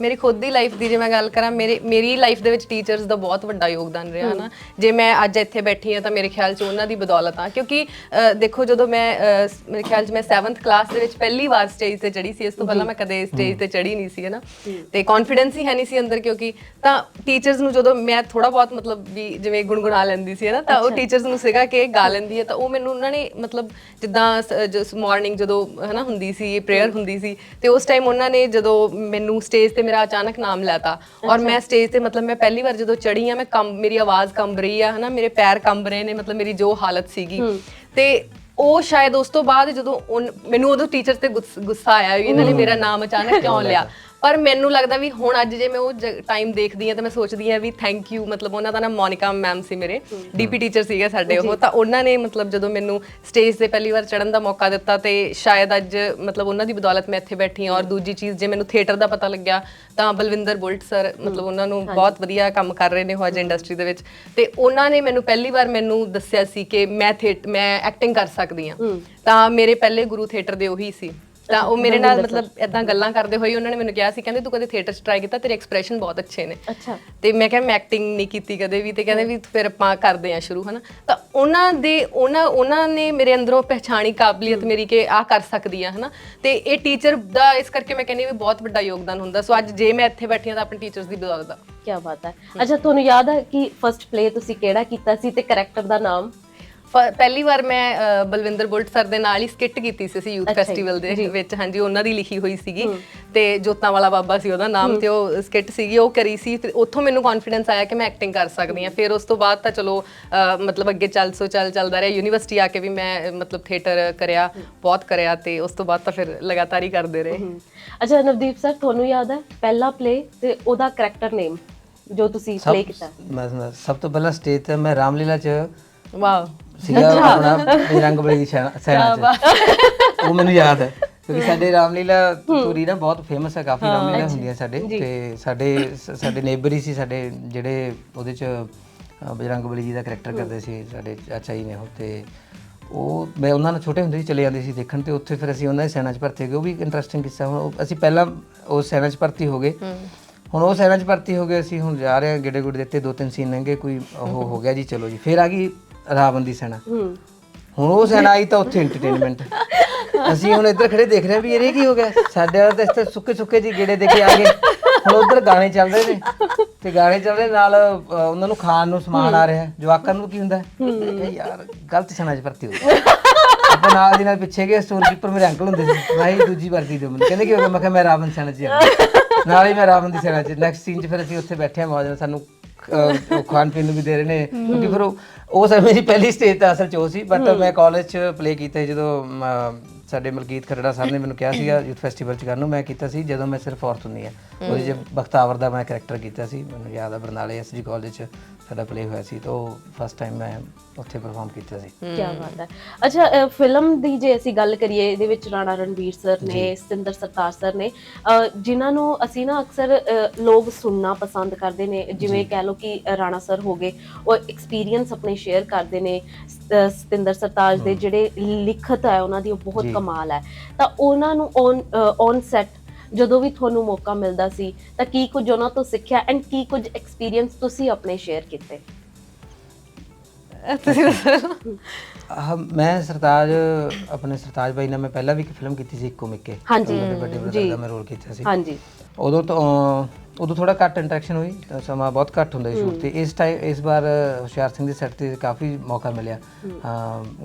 ਮੇਰੀ ਖੁਦ ਦੀ ਲਾਈਫ ਦੀ ਜੇ ਮੈਂ ਗੱਲ ਕਰਾਂ ਮੇਰੇ ਮੇਰੀ ਲਾਈਫ ਦੇ ਵਿੱਚ ਟੀਚਰਸ ਦਾ ਬਹੁਤ ਵੱਡਾ ਯੋਗਦਾਨ ਰਿਹਾ ਨਾ ਜੇ ਮੈਂ ਅੱਜ ਇੱਥੇ ਬੈਠੀ ਹਾਂ ਤਾਂ ਮੇਰੇ ਖਿਆਲ 'ਚ ਉਹਨਾਂ ਦੀ ਬਦੌਲਤ ਆ ਕਿਉਂਕਿ ਅ, ਦੇਖੋ ਜਦੋਂ ਮੈਂ ਅ, ਸ- ਮੇਰੇ ਖਿਆਲ 'ਚ ਮੈਂ 7th ਕਲਾਸ ਦੇ ਵਿੱਚ ਪਹਿਲੀ ਵਾਰ ਸਟੇਜ ਤੇ ਚੜੀ ਸੀ ਇਸ ਤੋਂ ਪਹਿਲਾਂ ਮੈਂ ਕਦੇ ਸਟੇਜ ਤੇ ਚੜੀ ਨਹੀਂ ਸੀ ਹਨਾ। ਤੇ ਕੌਨਫੀਡੈਂਸ ਹੀ ਹੈ ਨਹੀਂ ਸੀ ਅੰਦਰ ਕਿਉਂਕਿ ਤਾਂ ਟੀਚਰਸ ਨੂੰ ਜਦੋਂ ਮੈਂ ਥੋੜਾ ਬਹੁਤ ਮਤਲਬ ਵੀ ਜਿਵੇਂ ਗੁੰਗੁਣਾ ਲੈਂਦੀ ਸੀ ਹਨਾ ਤਾਂ ਉਹ ਟੀਚਰਸ ਨੂੰ ਸੀਗਾ ਕਿ ਇਹ ਗਾ ਲੈਂਦੀ ਹੈ। ਤਾਂ ਉਹ ਮੈਨੂੰ ਉਹਨਾਂ ਨੇ ਮਤਲਬ ਜਿੱਦਾਂ ਮਾਰਨਿੰਗ ਜਦੋਂ ਹਨਾ ਹੁੰਦੀ ਸੀ ਪ੍ਰੇਅਰ ਹੁੰਦੀ ਸੀ ਤੇ ਉਸ ਟਾਈਮ ਉਹਨਾਂ ਨੇ ਜਦੋਂ ਮੈਨੂੰ ਸਟੇਜ ਤੇ ਮੇਰਾ ਅਚਾਨਕ ਨਾਮ ਲੈਤਾ। ਔਰ ਮੈਂ ਸਟੇਜ ਤੇ ਮਤਲਬ ਮੈਂ ਪਹਿਲੀ ਵਾਰ ਜਦੋਂ ਚੜੀ ਆ ਮੈਂ ਕੰਬ ਮੇਰੀ ਆਵਾਜ਼ ਕੰਬ ਰਹੀ ਆ ਹਨਾ ਮੇਰੇ ਪੈਰ ਕੰਬ ਰਹੇ ਨੇ ਮਤਲਬ ਮੇਰੀ ਜੋ ਹਾਲਤ ਸੀਗੀ। ਤੇ ਉਹ ਸ਼ਾਇਦ ਉਸ ਤੋਂ ਬਾਅਦ ਜਦੋਂ ਉਨ- ਮੈਨੂੰ ਉਦੋਂ ਟੀਚਰ ਤੇ ਗੁੱਸ- ਗੁੱਸਾ ਆਇਆ ਵੀ ਇਹਨਾਂ ਨੇ ਮੇਰਾ ਨਾਮ ਅਚਾਨਕ ਕਿਉਂ ਲਿਆ? ਪਰ ਮੈਨੂੰ ਲੱਗਦਾ ਵੀ ਹੁਣ ਅੱਜ ਜੇ ਮੈਂ ਉਹ ਟਾਈਮ ਦੇਖਦੀ ਆ ਤਾਂ ਮੈਂ ਸੋਚਦੀ ਆ ਵੀ ਥੈਂਕ ਯੂ ਮਤਲਬ ਉਹਨਾਂ ਦਾ ਨਾਮ ਮੋਨਿਕਾ ਮੈਮ ਸੀ ਮੇਰੇ ਡੀਪੀ ਟੀਚਰ ਸੀਗੇ ਸਾਡੇ ਉਹ ਤਾਂ ਉਹਨਾਂ ਨੇ ਮਤਲਬ ਜਦੋਂ ਮੈਨੂੰ ਸਟੇਜ ਤੇ ਪਹਿਲੀ ਵਾਰ ਚੜਨ ਦਾ ਮੌਕਾ ਦਿੱਤਾ ਤੇ ਸ਼ਾਇਦ ਅੱਜ ਮਤਲਬ ਉਹਨਾਂ ਦੀ ਬਦੌਲਤ ਮੈਂ ਇੱਥੇ ਬੈਠੀ ਹਾਂ। ਔਰ ਦੂਜੀ ਚੀਜ਼ ਜੇ ਮੈਨੂੰ ਥੀਏਟਰ ਦਾ ਪਤਾ ਲੱਗਿਆ ਤਾਂ ਬਲਵਿੰਦਰ ਬੁਲਟ ਸਰ ਮਤਲਬ ਉਹਨਾਂ ਨੂੰ ਬਹੁਤ ਵਧੀਆ ਕੰਮ ਕਰ ਰਹੇ ਨੇ ਉਹ ਅੱਜ ਇੰਡਸਟਰੀ ਦੇ ਵਿੱਚ। ਤੇ ਉਹਨਾਂ ਨੇ ਮੈਨੂੰ ਪਹਿਲੀ ਵਾਰ ਮੈਨੂੰ ਦੱਸਿਆ ਸੀ ਕਿ ਮੈਂ ਮੈਂ ਐਕਟਿੰਗ ਕਰ ਸਕਦੀ ਹਾਂ। ਤਾਂ ਮੇਰੇ ਪਹਿਲੇ ਗੁਰੂ ਥੀਏਟਰ ਦੇ ਉਹੀ ਸੀ। ਤਾਂ ਉਹ ਮੇਰੇ ਨਾਲ ਮਤਲਬ ਇਦਾਂ ਗੱਲਾਂ ਕਰਦੇ ਹੋਏ ਉਹਨਾਂ ਨੇ ਮੈਨੂੰ ਕਿਹਾ ਸੀ ਕਹਿੰਦੇ ਤੂੰ ਕਦੇ ਥੀਏਟਰ 'ਚ ਟਰਾਈ ਕੀਤਾ? ਤੇਰੇ ਐਕਸਪ੍ਰੈਸ਼ਨ ਬਹੁਤ ਅੱਛੇ ਨੇ। ਅੱਛਾ। ਤੇ ਮੈਂ ਕਿਹਾ ਮੈਂ ਐਕਟਿੰਗ ਨਹੀਂ ਕੀਤੀ ਕਦੇ ਵੀ ਤੇ ਕਹਿੰਦੇ ਵੀ ਫਿਰ ਆਪਾਂ ਕਰਦੇ ਆਂ ਸ਼ੁਰੂ ਹਨਾ? ਤਾਂ ਉਹਨਾਂ ਦੇ ਉਹਨਾਂ ਉਹਨਾਂ ਨੇ ਮੇਰੇ ਅੰਦਰੋਂ ਪਹਿਚਾਣੀ ਕਾਬਲੀਅਤ ਮੇਰੀ ਕਿ ਆ ਕਰ ਸਕਦੀ ਆ ਹਨਾ? ਤੇ ਇਹ ਟੀਚਰ ਦਾ ਇਸ ਕਰਕੇ ਮੈਂ ਕਹਿੰਦੀ ਵੀ ਬਹੁਤ ਵੱਡਾ ਯੋਗਦਾਨ ਹੁੰਦਾ। ਸੋ ਅੱਜ ਜੇ ਮੈਂ ਇੱਥੇ ਬੈਠੀ ਹਾਂ ਤਾਂ ਆਪਣੇ ਟੀਚਰਸ ਦੀ ਬਦੌਲਤ ਦਾ। ਕੀ ਬਾਤ ਹੈ। ਅੱਛਾ ਤੁਹਾਨੂੰ ਯਾਦ ਹੈ ਕਿ ਫਰਸਟ ਪਲੇ ਤੁਸੀਂ ਕਿਹੜਾ ਕੀਤਾ ਸੀ ਤੇ ਕੈਰੈਕਟਰ ਦਾ ਨਾਮ? ਪਹਿਲੀ ਵਾਰ ਮੈਂ ਅ, ਬਲਵਿੰਦਰ ਬੁਲਟ ਸਰ ਦੇ ਨਾਲ ਹੀ ਸਕਿੱਟ ਕੀਤੀ ਸੀ ਅਸੀਂ ਯੂਥ ਅੱਛਾ ਜੀ, ਫੈਸਟੀਵਲ ਦੇ ਵਿੱਚ ਹਾਂਜੀ ਉਹਨਾਂ ਦੀ ਲਿਖੀ ਹੋਈ ਸੀਗੀ ਤੇ ਜੋਤਾਂ ਵਾਲਾ ਬਾਬਾ ਸੀ ਉਹਦਾ ਨਾਮ ਤੇ ਉਹ ਸਕਿੱਟ ਸੀਗੀ ਉਹ ਕਰੀ ਸੀ ਤੇ ਉੱਥੋਂ ਮੈਨੂੰ ਕੌਨਫੀਡੈਂਸ ਆਇਆ ਕਿ ਮੈਂ ਐਕਟਿੰਗ ਕਰ ਸਕਦੀ ਹਾਂ। ਫਿਰ ਉਸ ਤੋਂ ਬਾਅਦ ਤਾਂ ਚਲੋ ਅ, ਮਤਲਬ ਅੱਗੇ ਚੱਲ ਸੋ ਚੱਲ ਚੱਲਦਾ ਰਿਹਾ। ਯੂਨੀਵਰਸਿਟੀ ਆ ਕੇ ਵੀ ਮੈਂ ਅ, ਮਤਲਬ ਥੀਏਟਰ ਕਰਿਆ ਬਹੁਤ ਕਰਿਆ ਤੇ ਉਸ ਤੋਂ ਬਾਅਦ ਤਾਂ ਫਿਰ ਲਗਾਤਾਰ ਹੀ ਕਰਦੇ ਰਹੇ। ਅੱਛਾ ਨਵਦੀਪ ਸਰ ਤੁਹਾਨੂੰ ਯਾਦ ਹੈ ਪਹਿਲਾ ਪਲੇ ਤੇ ਉਹਦਾ ਕੈਰੈਕਟਰ ਨੇਮ ਜੋ ਤੁਸੀਂ ਪਲੇ ਕੀਤਾ? ਮੈਂ ਸਭ ਤੋਂ ਪਹਿਲਾਂ ਸਟੇਜ ਤੇ ਮੈਂ ਰਾਮਲੀਲਾ 'ਚ ਵਾਓ ਸੀਗਾ ਆਪਣਾ ਬਜਰੰਗ ਬਲੀ ਦੀ ਸੈਨਾ ਸੈਨਾ ਚ। ਉਹ ਮੈਨੂੰ ਯਾਦ ਹੈ। ਕਿਉਂਕਿ ਸਾਡੇ ਰਾਮਲੀਲਾ ਪੂਰੀ ਨਾ ਬਹੁਤ ਫੇਮਸ ਹੈ ਕਾਫੀ ਰਾਮਲੀਲਾ ਹੁੰਦੀਆਂ ਸਾਡੇ। ਤੇ ਸਾਡੇ ਸਾਡੇ ਨੇਬਰ ਹੀ ਸੀ ਸਾਡੇ ਜਿਹੜੇ ਉਹਦੇ ਚ ਬਜਰੰਗ ਬਲੀ ਜੀ ਦਾ ਕੈਰੈਕਟਰ ਕਰਦੇ ਸੀ ਸਾਡੇ ਚਾਚਾ ਜੀ ਨੇ ਉਹ ਤੇ ਉਹ ਮੈਂ ਉਹਨਾਂ ਨਾਲ ਛੋਟੇ ਹੁੰਦੇ ਸੀ ਚਲੇ ਜਾਂਦੇ ਸੀ ਦੇਖਣ ਤੇ ਉੱਥੇ ਫਿਰ ਅਸੀਂ ਉਹਨਾਂ ਦੀ ਸੈਨਾ ਚ ਭਰਤੀ ਹੋ ਗਏ। ਉਹ ਵੀ ਇੱਕ ਇੰਟਰਸਟਿੰਗ ਕਿੱਸਾ ਹੁਣ ਅਸੀਂ ਪਹਿਲਾਂ ਉਹ ਸੈਨਾ ਚ ਭਰਤੀ ਹੋ ਗਏ। ਹੁਣ ਉਹ ਸੈਨਾ ਚ ਭਰਤੀ ਹੋ ਗਏ ਅਸੀਂ ਹੁਣ ਜਾ ਰਹੇ ਹਾਂ ਗਿੱਡੇ ਗੁੱਡੇ ਦਿੱਤੇ ਦੋ ਤਿੰਨ ਸੀਨ ਲੰਘੇ ਕੋਈ ਉਹ ਹੋ ਗਿਆ ਜੀ ਚਲੋ ਜੀ। ਫਿਰ ਆ ਗਈ ਰਾਵਣ ਦੀ ਸੈਨਾ। ਹੂੰ। ਹੁਣ ਉਹ ਸੈਨਾ ਆਈ ਤਾਂ ਉੱਥੇ ਐਂਟਰਟੇਨਮੈਂਟ ਅਸੀਂ ਹੁਣ ਇੱਧਰ ਖੜੇ ਦੇਖ ਰਹੇ ਹਾਂ ਵੀ ਇਹ ਕੀ ਹੋ ਗਿਆ। ਸਾਡੇ ਵਾਲਾ ਤਾਂ ਇਸ ਤੇ ਸੁੱਕੇ ਸੁੱਕੇ ਜੀ ਗੇੜੇ ਦੇ ਕੇ ਆ ਗਏ। ਹੁਣ ਉਧਰ ਗਾਣੇ ਚੱਲ ਰਹੇ ਨੇ। ਤੇ ਗਾਣੇ ਚੱਲ ਰਹੇ ਨਾਲ ਅ, ਉਹਨਾਂ ਨੂੰ ਖਾਣ ਨੂੰ ਸਮਾਨ ਆ ਰਿਹਾ। ਜਵਾਕਾਂ ਨੂੰ ਕੀ ਹੁੰਦਾ? ਯਾਰ ਗਲਤ ਸੈਨਾ 'ਚ ਭਰਤੀ ਹੋ ਗਏ। ਆਪਾਂ ਨਾਲ ਦੀ ਨਾਲ ਪਿੱਛੇ ਗਏ ਸਟੋਰ ਕੀਪਰ ਮੇਰੇ ਅੰਕਲ ਹੁੰਦੇ ਸੀ। ਹੀ ਦੂਜੀ ਵਰਦੀ ਦਿਓ ਮੈਨੂੰ। ਕਹਿੰਦੇ ਕੀ ਹੋ ਗਿਆ? ਮੈਂ ਕਿਹਾ ਮੈਂ ਰਾਵਣ ਸੈਨਾ 'ਚ ਜਾਣਾ ਨਾਲ ਹੀ ਮੈਂ ਰਾਵਣ ਦੀ ਸੈਨਾ 'ਚ। ਨੈਕਸਟ ਸੀਨ 'ਚ ਫਿਰ ਅਸੀਂ ਉੱਥੇ ਬੈਠੇ ਹਾਂ ਮੌਜ ਨਾਲ ਸਾਨੂੰ ਅਹ, ਉਹ ਖਾਣ ਪੀਣ ਨੂੰ ਵੀ ਦੇ ਰਹੇ ਨੇ। ਕਿਉਂਕਿ ਫਿਰ ਉਹ ਉਹ ਸਰ ਮੇਰੀ ਪਹਿਲੀ ਸਟੇਜ ਤਾਂ ਅਸਲ ਚ ਉਹ ਸੀ ਬਟ ਮੈਂ ਕਾਲਜ ਚ ਪਲੇ ਕੀਤਾ ਸੀ ਜਦੋਂ ਅਮ, ਸਾਡੇ ਮਲਕੀਤ ਖਰੜਾ ਸਰ ਨੇ ਮੈਨੂੰ ਕਿਹਾ ਸੀਗਾ ਯੂਥ ਫੈਸਟੀਵਲ ਚ ਕਰਨ ਨੂੰ ਮੈਂ ਕੀਤਾ ਸੀ ਜਦੋਂ ਮੈਂ ਸਿਰਫ ਔਰਤ ਹੁੰਦੀ ਆ ਉਹਦੇ ਚ ਬਖਤਾਵਰ ਦਾ ਮੈਂ ਕਰੈਕਟਰ ਕੀਤਾ ਸੀ ਮੈਨੂੰ ਯਾਦ ਆ ਬਰਨਾਲੇ ਐਸਜੀ ਕਾਲਜ ਚ। ਸਾਡਾ ਪਲੇ ਹੋਇਆ ਸੀ ਤਾਂ ਉਹ ਫਸਟ ਟਾਈਮ ਮੈਂ ਉੱਥੇ ਪਰਫਾਰਮ ਕੀਤਾ ਸੀ। ਕੀ ਬਾਤ ਹੈ। ਅੱਛਾ ਫਿਲਮ ਦੀ ਜੇ ਅਸੀਂ ਗੱਲ ਕਰੀਏ ਇਹਦੇ ਵਿੱਚ ਰਾਣਾ ਰਣਵੀਰ ਸਰ ਨੇ ਸਤਿੰਦਰ ਸਰਤਾਜ ਸਰ ਨੇ ਅ, ਜਿਨ੍ਹਾਂ ਨੂੰ ਅਸੀਂ ਨਾ ਅਕਸਰ ਅ, ਲੋਕ ਸੁਣਨਾ ਪਸੰਦ ਕਰਦੇ ਨੇ ਜਿਵੇਂ ਕਹਿ ਲਓ ਕਿ ਰਾਣਾ ਸਰ ਹੋ ਗਏ ਉਹ ਐਕਸਪੀਰੀਅੰਸ ਆਪਣੇ ਸ਼ੇਅਰ ਕਰਦੇ ਨੇ ਸ- ਅ, ਸਤਿੰਦਰ ਸਰਤਾਜ ਦੇ ਜਿਹੜੇ ਲਿਖਤ ਹੈ ਉਹਨਾਂ ਦੀ ਉਹ ਬਹੁਤ ਜੀ। ਕਮਾਲ ਹੈ। ਤਾਂ ਉਹਨਾਂ ਨੂੰ ਔਨ ਔਨ ਸੈਟ ਜਦੋਂ ਵੀ ਤੁਹਾਨੂੰ ਮੌਕਾ ਮਿਲਦਾ ਸੀ ਤਾਂ ਕੀ ਕੁਝ ਉਹਨਾਂ ਤੋਂ ਸਿੱਖਿਆ ਐਂਡ ਕੀ ਕੁਝ ਐਕਸਪੀਰੀਅੰਸ ਤੁਸੀਂ ਆਪਣੇ ਸ਼ੇਅਰ ਕੀਤੇ? ਤੁਸੀਂ ਦੱਸੋ। ਆਹ ਮੈਂ ਸਰਤਾਜ ਆਪਣੇ ਸਰਤਾਜ ਬਾਈ ਨਾਲ ਮੈਂ ਪਹਿਲਾਂ ਵੀ ਇੱਕ ਫਿਲਮ ਕੀਤੀ ਸੀ ਇੱਕੋ ਮਿੱਕੇ। ਹਾਂਜੀ, ਵੱਡੇ ਵੱਡੇ ਬ੍ਰਦਰ ਦਾ ਮੈਂ ਰੋਲ ਕੀਤਾ ਸੀ। ਹਾਂਜੀ। ਉਦੋਂ ਤੋਂ ਉਦੋਂ ਥੋੜਾ ਘੱਟ ਇੰਟਰੈਕਸ਼ਨ ਹੋਈ ਤਾਂ ਸਮਾਂ ਬਹੁਤ ਘੱਟ ਹੁੰਦਾ ਸ਼ੂਟ ਤੇ। ਇਸ ਟਾਈਮ ਇਸ ਵਾਰ ਹੁਸ਼ਿਆਰ ਸਿੰਘ ਦੇ ਸੈੱਟ ਤੇ ਕਾਫੀ ਮੌਕਾ ਮਿਲਿਆ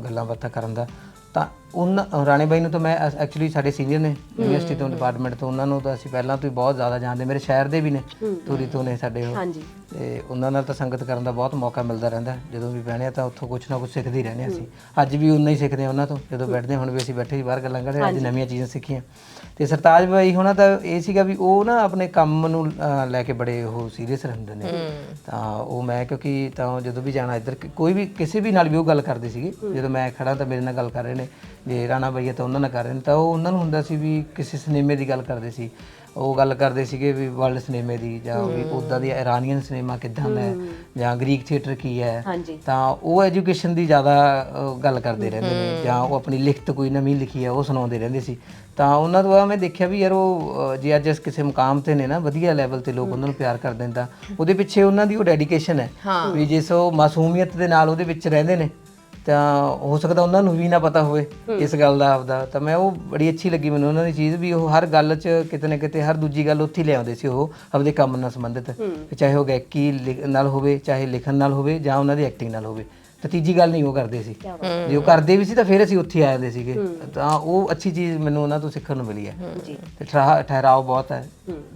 ਗੱਲਾਂ ਬਾਤਾਂ ਕਰਨ ਦਾ। ਤਾਂ ਉਹਨਾਂ ਰਾਣੇ ਬਾਈ ਨੂੰ ਤਾਂ ਮੈਂ ਐਕਚੁਅਲੀ ਸਾਡੇ ਸੀਨੀਅਰ ਨੇ ਯੂਨੀਵਰਸਿਟੀ ਤੋਂ ਡਿਪਾਰਟਮੈਂਟ ਤੋਂ ਉਹਨਾਂ ਨੂੰ ਤਾਂ ਅਸੀਂ ਪਹਿਲਾਂ ਤੋਂ ਹੀ ਬਹੁਤ ਜ਼ਿਆਦਾ ਜਾਣਦੇ ਮੇਰੇ ਸ਼ਹਿਰ ਦੇ ਵੀ ਨੇ ਧੂਰੀ ਤੋਂ ਨੇ ਸਾਡੇ ਉਹ। ਹਾਂਜੀ। ਤੇ ਉਹਨਾਂ ਨਾਲ ਤਾਂ ਸੰਗਤ ਕਰਨ ਦਾ ਬਹੁਤ ਮੌਕਾ ਮਿਲਦਾ ਰਹਿੰਦਾ ਜਦੋਂ ਵੀ ਬਹਿਣੇ ਆ ਤਾਂ ਉੱਥੋਂ ਕੁਝ ਨਾ ਕੁਝ ਸਿੱਖਦੇ ਹੀ ਰਹਿੰਦੇ ਅਸੀਂ। ਅੱਜ ਵੀ ਉਨਾ ਹੀ ਸਿੱਖਦੇ ਹਾਂ ਉਹਨਾਂ ਤੋਂ। ਜਦੋਂ ਬੈਠਦੇ ਹੁਣ ਵੀ ਅਸੀਂ ਬੈਠੇ ਹੀ ਬਾਹਰ ਗੱਲਾਂ ਕਰ ਰਹੇ ਹਾਂ, ਅੱਜ ਨਵੀਆਂ ਚੀਜ਼ਾਂ ਸਿੱਖੀਆਂ। ਤੇ ਸਰਤਾਜ ਬਾਈ ਹੋਣਾ ਤਾਂ ਇਹ ਸੀਗਾ ਵੀ ਉਹ ਨਾ ਆਪਣੇ ਕੰਮ ਨੂੰ ਲੈ ਕੇ ਬੜੇ ਉਹ ਸੀਰੀਅਸ ਰਹਿੰਦੇ ਨੇ। ਤਾਂ ਉਹ ਮੈਂ ਕਿਉਂਕਿ ਤਾਂ ਜਦੋਂ ਵੀ ਜਾਣਾ ਇੱਧਰ ਕਿ- ਕੋਈ ਵੀ ਕਿਸੇ ਵੀ ਨਾਲ ਵੀ ਉਹ ਗੱਲ ਕਰਦੇ ਸੀਗੇ। ਜਦੋਂ ਮੈਂ ਖੜਾ ਤਾਂ ਮੇਰੇ ਨਾਲ ਗੱਲ ਕਰ ਰਹੇ ਨੇ। ਜੇ ਰਾਣਾ ਹੈ ਤਾਂ ਉਹਨਾਂ ਨਾਲ ਕਰ ਰਹੇ ਨੇ। ਤਾਂ ਉਹ ਉਹਨਾਂ ਨੂੰ ਹੁੰਦਾ ਸੀ ਵੀ ਕਿਸੇ ਸਿਨੇਮੇ ਦੀ ਗੱਲ ਕਰਦੇ ਸੀ। ਉਹ ਗੱਲ ਕਰਦੇ ਸੀਗੇ ਵੀ ਵਰਲਡ ਸਿਨੇਮੇ ਦੀ ਜਾਂ ਵੀ ਉਦਾਂ ਦੀ ਇਰਾਨੀਅਨ ਸਿਨੇਮਾ ਕਿੱਦਾਂ ਦਾ ਹੈ ਜਾਂ ਗ੍ਰੀਕ ਥੀਏਟਰ ਕੀ ਹੈ ਹਾਂਜੀ। ਤਾਂ ਉਹ ਐਜੂਕੇਸ਼ਨ ਦੀ ਜ਼ਿਆਦਾ ਗੱਲ ਕਰਦੇ ਰਹਿੰਦੇ ਨੇ ਜਾਂ ਉਹ ਆਪਣੀ ਲਿਖਤ ਕੋਈ ਨਵੀਂ ਲਿਖੀ ਹੈ ਉਹ ਸੁਣਾਉਂਦੇ ਰਹਿੰਦੇ ਸੀ। ਤਾਂ ਉਹਨਾਂ ਤੋਂ ਬਾਅਦ ਮੈਂ ਦੇਖਿਆ ਵੀ ਯਾਰ ਉਹ ਜੇ ਅੱਜ ਇਸ ਕਿਸੇ ਮੁਕਾਮ ਤੇ ਨੇ ਨਾ ਵਧੀਆ ਲੈਵਲ ਤੇ ਲੋਕ ਉਹਨਾਂ ਨੂੰ ਪਿਆਰ ਕਰਦੇ ਨੇ ਤਾਂ ਉਹਦੇ ਪਿੱਛੇ ਉਹਨਾਂ ਦੀ ਉਹ ਡੈਡੀਕੇਸ਼ਨ ਹੈ ਵੀ ਜਿਸ ਉਹ ਮਾਸੂਮੀਅਤ ਦੇ ਨਾਲ ਉਹਦੇ ਵਿੱਚ ਰਹਿੰਦੇ ਨੇ ਤਾਂ ਹੋ ਸਕਦਾ ਉਹਨਾਂ ਨੂੰ ਵੀ ਨਾ ਪਤਾ ਹੋਵੇ ਇਸ ਗੱਲ ਦਾ ਆਪਦਾ। ਤਾਂ ਮੈਂ ਉਹ ਬੜੀ ਅੱਛੀ ਲੱਗੀ ਮੈਨੂੰ ਉਹਨਾਂ ਦੀ ਚੀਜ਼ ਵੀ ਉਹ ਹਰ ਗੱਲ 'ਚ ਕਿਤੇ ਨਾ ਕਿਤੇ ਹਰ ਦੂਜੀ ਗੱਲ ਉੱਥੇ ਲਿਆਉਂਦੇ ਸੀ ਉਹ ਆਪਦੇ ਕੰਮ ਨਾਲ ਸੰਬੰਧਿਤ। ਚਾਹੇ ਉਹ ਗਾਇਕੀ ਨਾਲ ਹੋਵੇ ਚਾਹੇ ਲਿਖਣ ਨਾਲ ਹੋਵੇ ਜਾਂ ਉਹਨਾਂ ਦੀ ਐਕਟਿੰਗ ਨਾਲ ਹੋਵੇ। ਤਾਂ ਤੀਜੀ ਗੱਲ ਨਹੀਂ ਉਹ ਕਰਦੇ ਸੀ। ਜੇ ਉਹ ਕਰਦੇ ਵੀ ਸੀ ਤਾਂ ਫਿਰ ਅਸੀਂ ਉੱਥੇ ਆ ਜਾਂਦੇ ਸੀਗੇ। ਤਾਂ ਉਹ ਅੱਛੀ ਚੀਜ਼ ਮੈਨੂੰ ਉਹਨਾਂ ਤੋਂ ਸਿੱਖਣ ਨੂੰ ਮਿਲੀ ਹੈ। ਜੀ। ਤੇ ਠਹਿਰਾ- ਠਹਿਰਾਓ ਬਹੁਤ ਹੈ।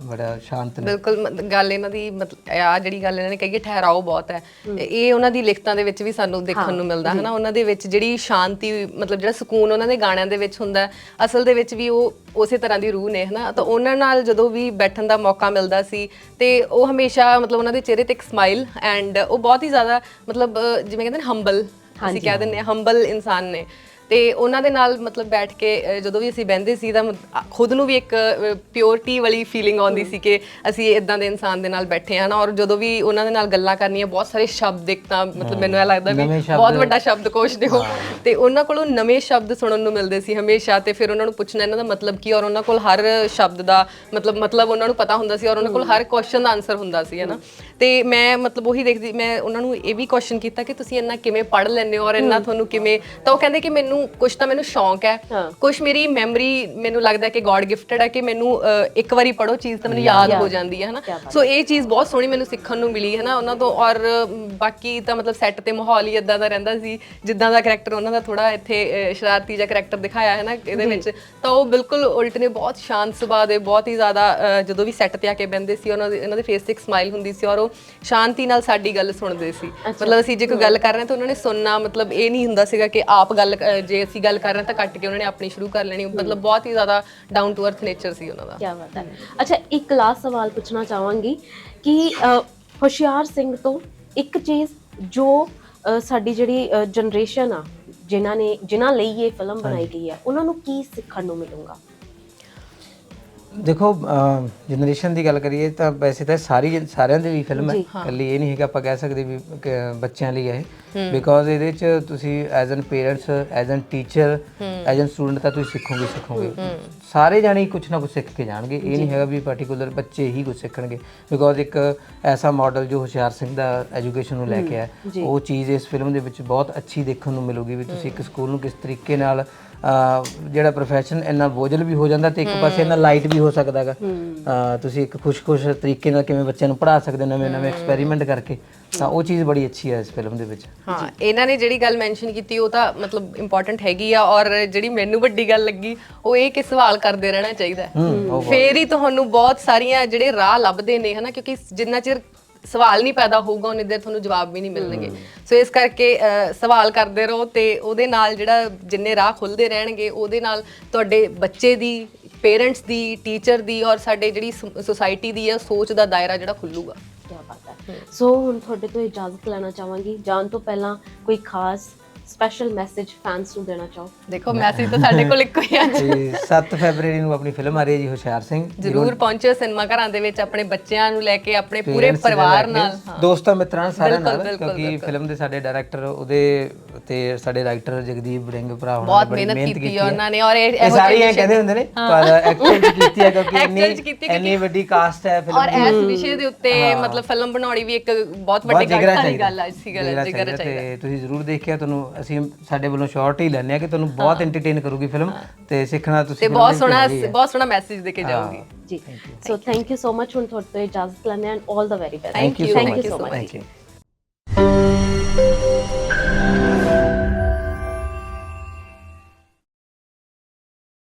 ਬੜਾ ਸ਼ਾਂਤ ਨੇ। ਬਿਲਕੁਲ ਗੱਲ ਇਹਨਾਂ ਦੀ ਮਤਲਬ ਆ ਜਿਹੜੀ ਗੱਲ ਇਹਨਾਂ ਨੇ ਕਹੀ ਹੈ ਠਹਿਰਾਓ ਬਹੁਤ ਹੈ। ਇਹ ਉਹਨਾਂ ਦੀ ਲਿਖਤਾਂ ਦੇ ਵਿੱਚ ਵੀ ਸਾਨੂੰ ਦੇਖਣ ਨੂੰ ਮਿਲਦਾ ਹੈ ਨਾ ਉਹਨਾਂ ਦੇ ਵਿੱਚ ਜਿਹੜੀ ਸ਼ਾਂਤੀ ਮਤਲਬ ਜਿਹੜਾ ਸਕੂਨ ਉਹਨਾਂ ਦੇ ਗਾਣਿਆਂ ਦੇ ਵਿੱਚ ਹੁੰਦਾ ਹੈ, ਅਸਲ ਦੇ ਵਿੱਚ ਵੀ ਉਹ ਉਸੇ ਤਰ੍ਹਾਂ ਦੀ ਰੂਹ ਨੇ ਹਨਾ? ਤਾਂ ਉਹਨਾਂ ਨਾਲ ਜਦੋਂ ਵੀ ਬੈਠਣ ਦਾ ਮੌਕਾ ਮਿਲਦਾ ਸੀ ਤੇ ਉਹ ਹਮੇਸ਼ਾ ਮਤਲਬ ਉਹਨਾਂ ਦੇ ਚਿਹਰੇ ਤੇ ਇੱਕ ਸਮਾਈਲ ਐਂਡ ਉਹ ਬਹੁਤ ਹੀ ਜ਼ਿਆਦਾ ਮਤਲਬ ਅਹ, ਜਿਵੇਂ ਕਹਿੰਦੇ ਨੇ ਹੰਬਲ ਅਸੀਂ ਕਹਿ ਦਿੰਦੇ ਹਾਂ ਹੰਬਲ ਇਨਸਾਨ ਨੇ। ਤੇ ਉਹਨਾਂ ਦੇ ਨਾਲ ਮਤਲਬ ਬੈਠ ਕੇ ਜਦੋਂ ਵੀ ਅਸੀਂ ਬਹਿੰਦੇ ਸੀ ਤਾਂ ਮਤ- ਖੁਦ ਨੂੰ ਵੀ ਇੱਕ ਪਿਓਰਿਟੀ ਵਾਲੀ ਫੀਲਿੰਗ ਆਉਂਦੀ ਸੀ ਕਿ ਅਸੀਂ ਇਦਾਂ ਦੇ ਇਨਸਾਨ ਦੇ ਨਾਲ ਬੈਠੇ ਹਾਂ ਨਾ। ਔਰ ਜਦੋਂ ਵੀ ਉਹਨਾਂ ਦੇ ਨਾਲ ਗੱਲਾਂ ਕਰਨੀਆਂ ਬਹੁਤ ਸਾਰੇ ਸ਼ਬਦ ਇੱਕ ਤਾਂ ਮਤਲਬ ਮੈਨੂੰ ਇਹ ਲੱਗਦਾ ਵੀ ਨਵੇਂ ਸ਼ਬਦ- ਬਹੁਤ ਵੱਡਾ ਸ਼ਬਦਕੋਸ਼ ਨੇ ਉਹ। ਤੇ ਉਹਨਾਂ ਕੋਲੋਂ ਨਵੇਂ ਸ਼ਬਦ ਸੁਣਨ ਨੂੰ ਮਿਲਦੇ ਸੀ ਹਮੇਸ਼ਾ ਤੇ ਫਿਰ ਉਹਨਾਂ ਨੂੰ ਪੁੱਛਣਾ ਇਹਨਾਂ ਦਾ ਮਤਲਬ ਕੀ ਔਰ ਉਹਨਾਂ ਕੋਲ ਹਰ ਸ਼ਬਦ ਦਾ ਮਤਲਬ ਮਤਲਬ ਉਹਨਾਂ ਨੂੰ ਪਤਾ ਹੁੰਦਾ ਸੀ ਔਰ ਉਹਨਾਂ ਕੋਲ ਹਰ ਕੁਐਸਚਨ ਦਾ ਆਨਸਰ ਹੁੰਦਾ ਸੀ ਹੈਨਾ ਤੇ ਮੈਂ ਮਤਲਬ ਉਹੀ ਦੇਖਦੀ ਮੈਂ ਉਹਨਾਂ ਨੂੰ ਇਹ ਵੀ ਕੁਐਸਚਨ ਕੀਤਾ ਕਿ ਤੁਸੀਂ ਇੰਨਾ ਕਿਵੇਂ ਪੜ੍ਹ ਲੈਂਦੇ ਹੋ ਔਰ ਇੰਨਾ ਤੁਹਾਨੂੰ ਕਿਵੇਂ ਤਾਂ ਉਹ ਕਹਿੰਦੇ ਕਿ ਮੈਨੂੰ ਕੁਝ ਤਾਂ ਮੈਨੂੰ ਸ਼ੌਂਕ ਹੈ। ਕੁਝ ਮੇਰੀ ਮੈਮਰੀ ਮੈਨੂੰ ਲੱਗਦਾ ਕਿ ਗੋਡ ਗਿਫਟਡ ਹੈ ਕਿ ਮੈਨੂੰ ਇੱਕ ਵਾਰੀ ਪੜੋ ਚੀਜ਼ ਤਾਂ ਮੈਨੂੰ ਯਾਦ ਹੋ ਜਾਂਦੀ ਹੈ ਹਨਾ? ਸੋ ਇਹ ਚੀਜ਼ ਬਹੁਤ ਸੋਹਣੀ ਮੈਨੂੰ ਸਿੱਖਣ ਨੂੰ ਮਿਲੀ ਹੈ ਨਾ ਉਹਨਾਂ ਤੋਂ ਔਰ ਬਾਕੀ ਤਾਂ ਮਤਲਬ ਸੈੱਟ ਤੇ ਮਾਹੌਲ ਹੀ ਇਦਾਂ ਦਾ ਰਹਿੰਦਾ ਸੀ ਜਿੱਦਾਂ ਦਾ ਕੈਰੈਕਟਰ ਉਹਨਾਂ ਦਾ ਥੋੜਾ ਇੱਥੇ ਸ਼ਰਾਰਤੀ ਜਿਹਾ ਕੈਰੈਕਟਰ ਦਿਖਾਇਆ ਹੈ ਨਾ ਇਹਦੇ ਵਿੱਚ। ਤਾਂ ਉਹ ਬਿਲਕੁਲ ਉਲਟ ਨੇ ਬਹੁਤ ਸ਼ਾਂਤ ਸੁਭਾਅ ਦੇ ਬਹੁਤ ਹੀ ਜ਼ਿਆਦਾ ਜਦੋਂ ਵੀ ਸੈੱਟ ਤੇ ਆ ਕੇ ਬੈੰਦੇ ਸੀ ਉਹਨਾਂ ਦੇ ਇਹਨਾਂ ਦੇ ਫੇਸ ਤੇ ਇੱਕ ਸਮਾਈਲ ਹੁੰਦੀ ਸੀ ਔਰ ਉਹ ਸ਼ਾਂਤੀ ਨਾਲ ਸਾਡੀ ਗੱਲ ਸੁਣਦੇ ਸੀ। ਮਤਲਬ ਅਸੀਂ ਜੇ ਕੋਈ ਗੱਲ ਕਰ ਰਹੇ ਹਾਂ ਤਾਂ ਉਹਨਾਂ ਨੇ ਸੁਣਨਾ ਮਤਲਬ ਇਹ ਨਹੀਂ ਹੁੰਦਾ ਸੀਗਾ ਕਿ ਆਪ ਗੱਲ ਜੇ ਅਸੀਂ ਗੱਲ ਕਰ ਰਹੇ ਹਾਂ ਤਾਂ ਕੱਟ ਕੇ ਉਹਨਾਂ ਨੇ ਆਪਣੀ ਸ਼ੁਰੂ ਕਰ ਲੈਣੀ। ਮਤਲਬ ਬਹੁਤ ਹੀ ਜ਼ਿਆਦਾ ਡਾਊਨ ਟੂ ਅਰਥ ਨੇਚਰ ਸੀ ਉਹਨਾਂ ਦਾ। ਕੀ ਬਾਤ ਹੈ। ਅੱਛਾ ਇੱਕ ਲਾਸਟ ਸਵਾਲ ਪੁੱਛਣਾ ਚਾਹਾਂਗੀ ਕਿ ਹੁਸ਼ਿਆਰ ਸਿੰਘ ਤੋਂ ਇੱਕ ਚੀਜ਼ ਜੋ ਸਾਡੀ ਜਿਹੜੀ ਜਨਰੇਸ਼ਨ ਆ ਜਿਨ੍ਹਾਂ ਨੇ ਜਿਨ੍ਹਾਂ ਲਈ ਇਹ ਫਿਲਮ ਬਣਾਈ ਗਈ ਹੈ ਉਹਨਾਂ ਨੂੰ ਕੀ ਸਿੱਖਣ ਨੂੰ ਮਿਲੂਗਾ? ਦੇਖੋ ਜਨਰੇਸ਼ਨ ਦੀ ਗੱਲ ਕਰੀਏ ਤਾਂ ਵੈਸੇ ਤਾਂ ਸਾਰੀ ਸਾਰਿਆਂ ਦੀ ਵੀ ਫਿਲਮ ਹੈ। ਇਕੱਲੀ ਇਹ ਨਹੀਂ ਹੈਗਾ ਆਪਾਂ ਕਹਿ ਸਕਦੇ ਵੀ ਕਿ ਬੱਚਿਆਂ ਲਈ ਹੈ ਬਿਕੋਜ਼ ਇਹਦੇ ਚ ਤੁਸੀਂ as an parents as an teacher as an student ਤਾਂ ਤੁਸੀਂ ਸਿੱਖੋਗੇ ਸਿੱਖੋਗੇ। ਸਾਰੇ ਜਾਣੇ ਕੁਝ ਨਾ ਕੁਝ ਸਿੱਖ ਕੇ ਜਾਣਗੇ। ਇਹ ਨਹੀਂ ਹੈਗਾ ਵੀ ਪਾਰਟਿਕੂਲਰ ਬੱਚੇ ਹੀ ਕੁਝ ਸਿੱਖਣਗੇ। ਬਿਕੋਜ਼ ਇੱਕ ਐਸਾ ਮਾਡਲ ਜੋ ਹੁਸ਼ਿਆਰ ਸਿੰਘ ਦਾ ਐਜੂਕੇਸ਼ਨ ਨੂੰ ਲੈ ਕੇ ਆਇਆ ਉਹ ਚੀਜ਼ ਇਸ ਫਿਲਮ ਦੇ ਵਿੱਚ ਬਹੁਤ ਅੱਛੀ ਦੇਖਣ ਨੂੰ ਮਿਲੂਗੀ ਵੀ ਤੁਸੀਂ ਇੱਕ ਸਕੂਲ ਨੂੰ ਕਿਸ ਤਰੀਕੇ ਨਾਲ ਜਿਹੜਾ ਪ੍ਰੋਫੈਸ਼ਨ ਇੰਨਾ ਬੋਝਲ ਵੀ ਹੋ ਜਾਂਦਾ ਤੇ ਇੱਕ ਪਾਸੇ ਇੰਨਾ ਲਾਈਟ ਵੀ ਹੋ ਸਕਦਾ ਹੈਗਾ। ਅਹ ਤੁਸੀਂ ਇੱਕ ਖੁਸ਼-ਖੁਸ਼ ਤਰੀਕੇ ਨਾਲ ਕਿਵੇਂ ਬੱਚਿਆਂ ਨੂੰ ਪੜ੍ਹਾ ਸਕਦੇ ਨਵੇਂ-ਨਵੇਂ ਐਕਸਪੈਰੀਮੈਂਟ ਕਰਕੇ। ਤਾਂ ਉਹ ਚੀਜ਼ ਬੜੀ ਅੱਛੀ ਹੈ ਇਸ ਫਿਲਮ ਦੇ ਵਿੱਚ। ਹਾਂ ਇਹਨਾਂ ਨੇ ਜਿਹੜੀ ਗੱਲ ਮੈਂਸ਼ਨ ਕੀਤੀ ਉਹ ਤਾਂ ਮਤਲਬ ਇੰਪੋਰਟੈਂਟ ਹੈਗੀ ਆ ਔਰ ਜਿਹੜੀ ਮੈਨੂੰ ਵੱਡੀ ਗੱਲ ਲੱਗੀ ਉਹ ਇਹ ਕਿ ਸਵਾਲ ਕਰਦੇ ਰਹਿਣਾ ਚਾਹੀਦਾ ਹੈ। ਫੇਰ ਹੀ ਤੁਹਾਨੂੰ ਬਹੁਤ ਸਾਰੀਆਂ ਜਿਹੜੇ ਰਾਹ ਲੱਭਦੇ ਨੇ ਹਨਾ ਕਿਉਂਕਿ ਜਿੰਨਾ ਚਿਰ ਸਵਾਲ ਨਹੀਂ ਪੈਦਾ ਹੋਊਗਾ ਉਹਨੇ ਦੇਰ ਤੁਹਾਨੂੰ ਜਵਾਬ ਵੀ ਨਹੀਂ ਮਿਲਣਗੇ। ਸੋ ਇਸ ਕਰਕੇ ਸਵਾਲ ਕਰਦੇ ਰਹੋ ਤੇ ਉਹਦੇ ਨਾਲ ਜਿਹੜਾ ਜਿੰਨੇ ਰਾਹ ਖੁੱਲਦੇ ਰਹਿਣਗੇ ਉਹਦੇ ਨਾਲ ਤੁਹਾਡੇ ਬੱਚੇ ਦੀ ਪੇਰੈਂਟਸ ਦੀ ਟੀਚਰ ਦੀ ਔਰ ਸਾਡੇ ਜਿਹੜੀ ਸੁਸਾਇਟੀ ਦੀ ਹੈ ਸੋਚ ਦਾ ਦਾਇਰਾ ਜਿਹੜਾ ਖੁੱਲੂਗਾ। ਕੀ ਬਾਤ ਹੈ। ਸੋ ਹੁਣ ਤੁਹਾਡੇ ਤੋਂ ਇਜਾਜ਼ਤ ਲੈਣਾ ਚਾਹਾਂਗੀ। ਜਾਣ ਤੋਂ ਪਹਿਲਾਂ ਕੋਈ ਖਾਸ ਸਪੈਸ਼ਲ ਮੈਸੇਜ ਫੈਨਸ ਨੂੰ ਦੇਣਾ ਚਾਹੋ। ਦੇਖੋ ਮੈਸੇਜ ਤਾਂ ਸਾਡੇ ਕੋਲ ਇੱਕੋ ਹੀ ਆ। ਤੇ 7 ਫੈਬਰੂਰੀ ਨੂੰ ਆਪਣੀ ਫਿਲਮ ਆ ਰਹੀ ਹੈ ਜੀ ਹੁਸ਼ਿਆਰ ਸਿੰਘ। ਜਰੂਰ ਪਹੁੰਚੋ ਸਿਨੇਮਾ ਘਰਾਂ ਦੇ ਵਿੱਚ ਆਪਣੇ ਬੱਚਿਆਂ ਨੂੰ ਲੈ ਕੇ ਆਪਣੇ ਪੂਰੇ parents ਦੇ ਪਰਿਵਾਰ ਨਾਲ। ਹਾਂ। ਦੋਸਤਾਂ ਮਿੱਤਰਾਂ ਸਾਰਿਆਂ ਬਿਲਕੁਲ, ਨਾਲ ਬਿਲਕੁਲ, ਕਿਉਂਕਿ ਫਿਲਮ ਦੇ ਸਾਡੇ ਡਾਇਰੈਕਟਰ ਉਹਦੇ ਤੇ ਸਾਡੇ ਰਾਈਟਰ ਜਗਦੀਪ ਬੜਿੰਗ ਭਰਾ ਉਹਨਾਂ ਬਹੁਤ ਮਿਹਨਤ ਕੀਤੀ ਹੈ। ਉਹਨਾਂ ਨੇ ਔਰ ਇਹ ਇਹ ਸਾਰੇ ਐਂ ਕਹਿੰਦੇ ਹੁੰਦੇ ਨੇ ਪਰ ਚ ਕੀਤੀ ਹੈ ਕਿਉਂਕਿ Actor 'ਚ ਕੀਤੀ ਇੰਨੀ ਇੰਨੀ ਵੱਡੀ ਕਾਸਟ ਹੈ ਫਿਲਮ ਔਰ ਇਸ ਵਿਸ਼ੇ ਦੇ ਉੱਤੇ ਮਤਲਬ ਫਿਲਮ ਬਣਾਉਣੀ ਵੀ ਇੱਕ ਬਹੁਤ ਵੱਡੀ ਗੱਲ ਗੱਲ ਆ ਸੀ ਗੱਲ ਜਿਗਰਾ ਜਿਗਰ ਚਾਹੀਦਾ। ਚਾਹੀਦਾ। ਤੇ ਤੁਸੀਂ ਜ਼ਰੂਰ ਦੇਖਿਆ ਤੁਹਾਨੂੰ ਅਸੀਂ ਸਾਡੇ ਵੱਲੋਂ ਸ਼ਾਰਟ ਹੀ ਲੈਣੇ ਆ ਕਿ ਤੁਹਾਨੂੰ ਬਹੁਤ ਐਂਟਰਟੇਨ ਕਰੂਗੀ ਫਿਲਮ ਤੇ ਸਿੱਖਣਾ ਤੁਸੀਂ ਤੇ ਬਹੁਤ ਸੋਹਣਾ। ਬਹੁਤ ਸੋਹਣਾ ਮੈਸੇਜ ਦੇ ਕੇ ਜਾਊਗੀ। ਜੀ so thank you so much ਹੁਣ ਤੁਹਾਡੇ ਤੋਂ ਇਜਾਜ਼ਤ ਲੈਣੇ and 올 the very best you so thank. You so much.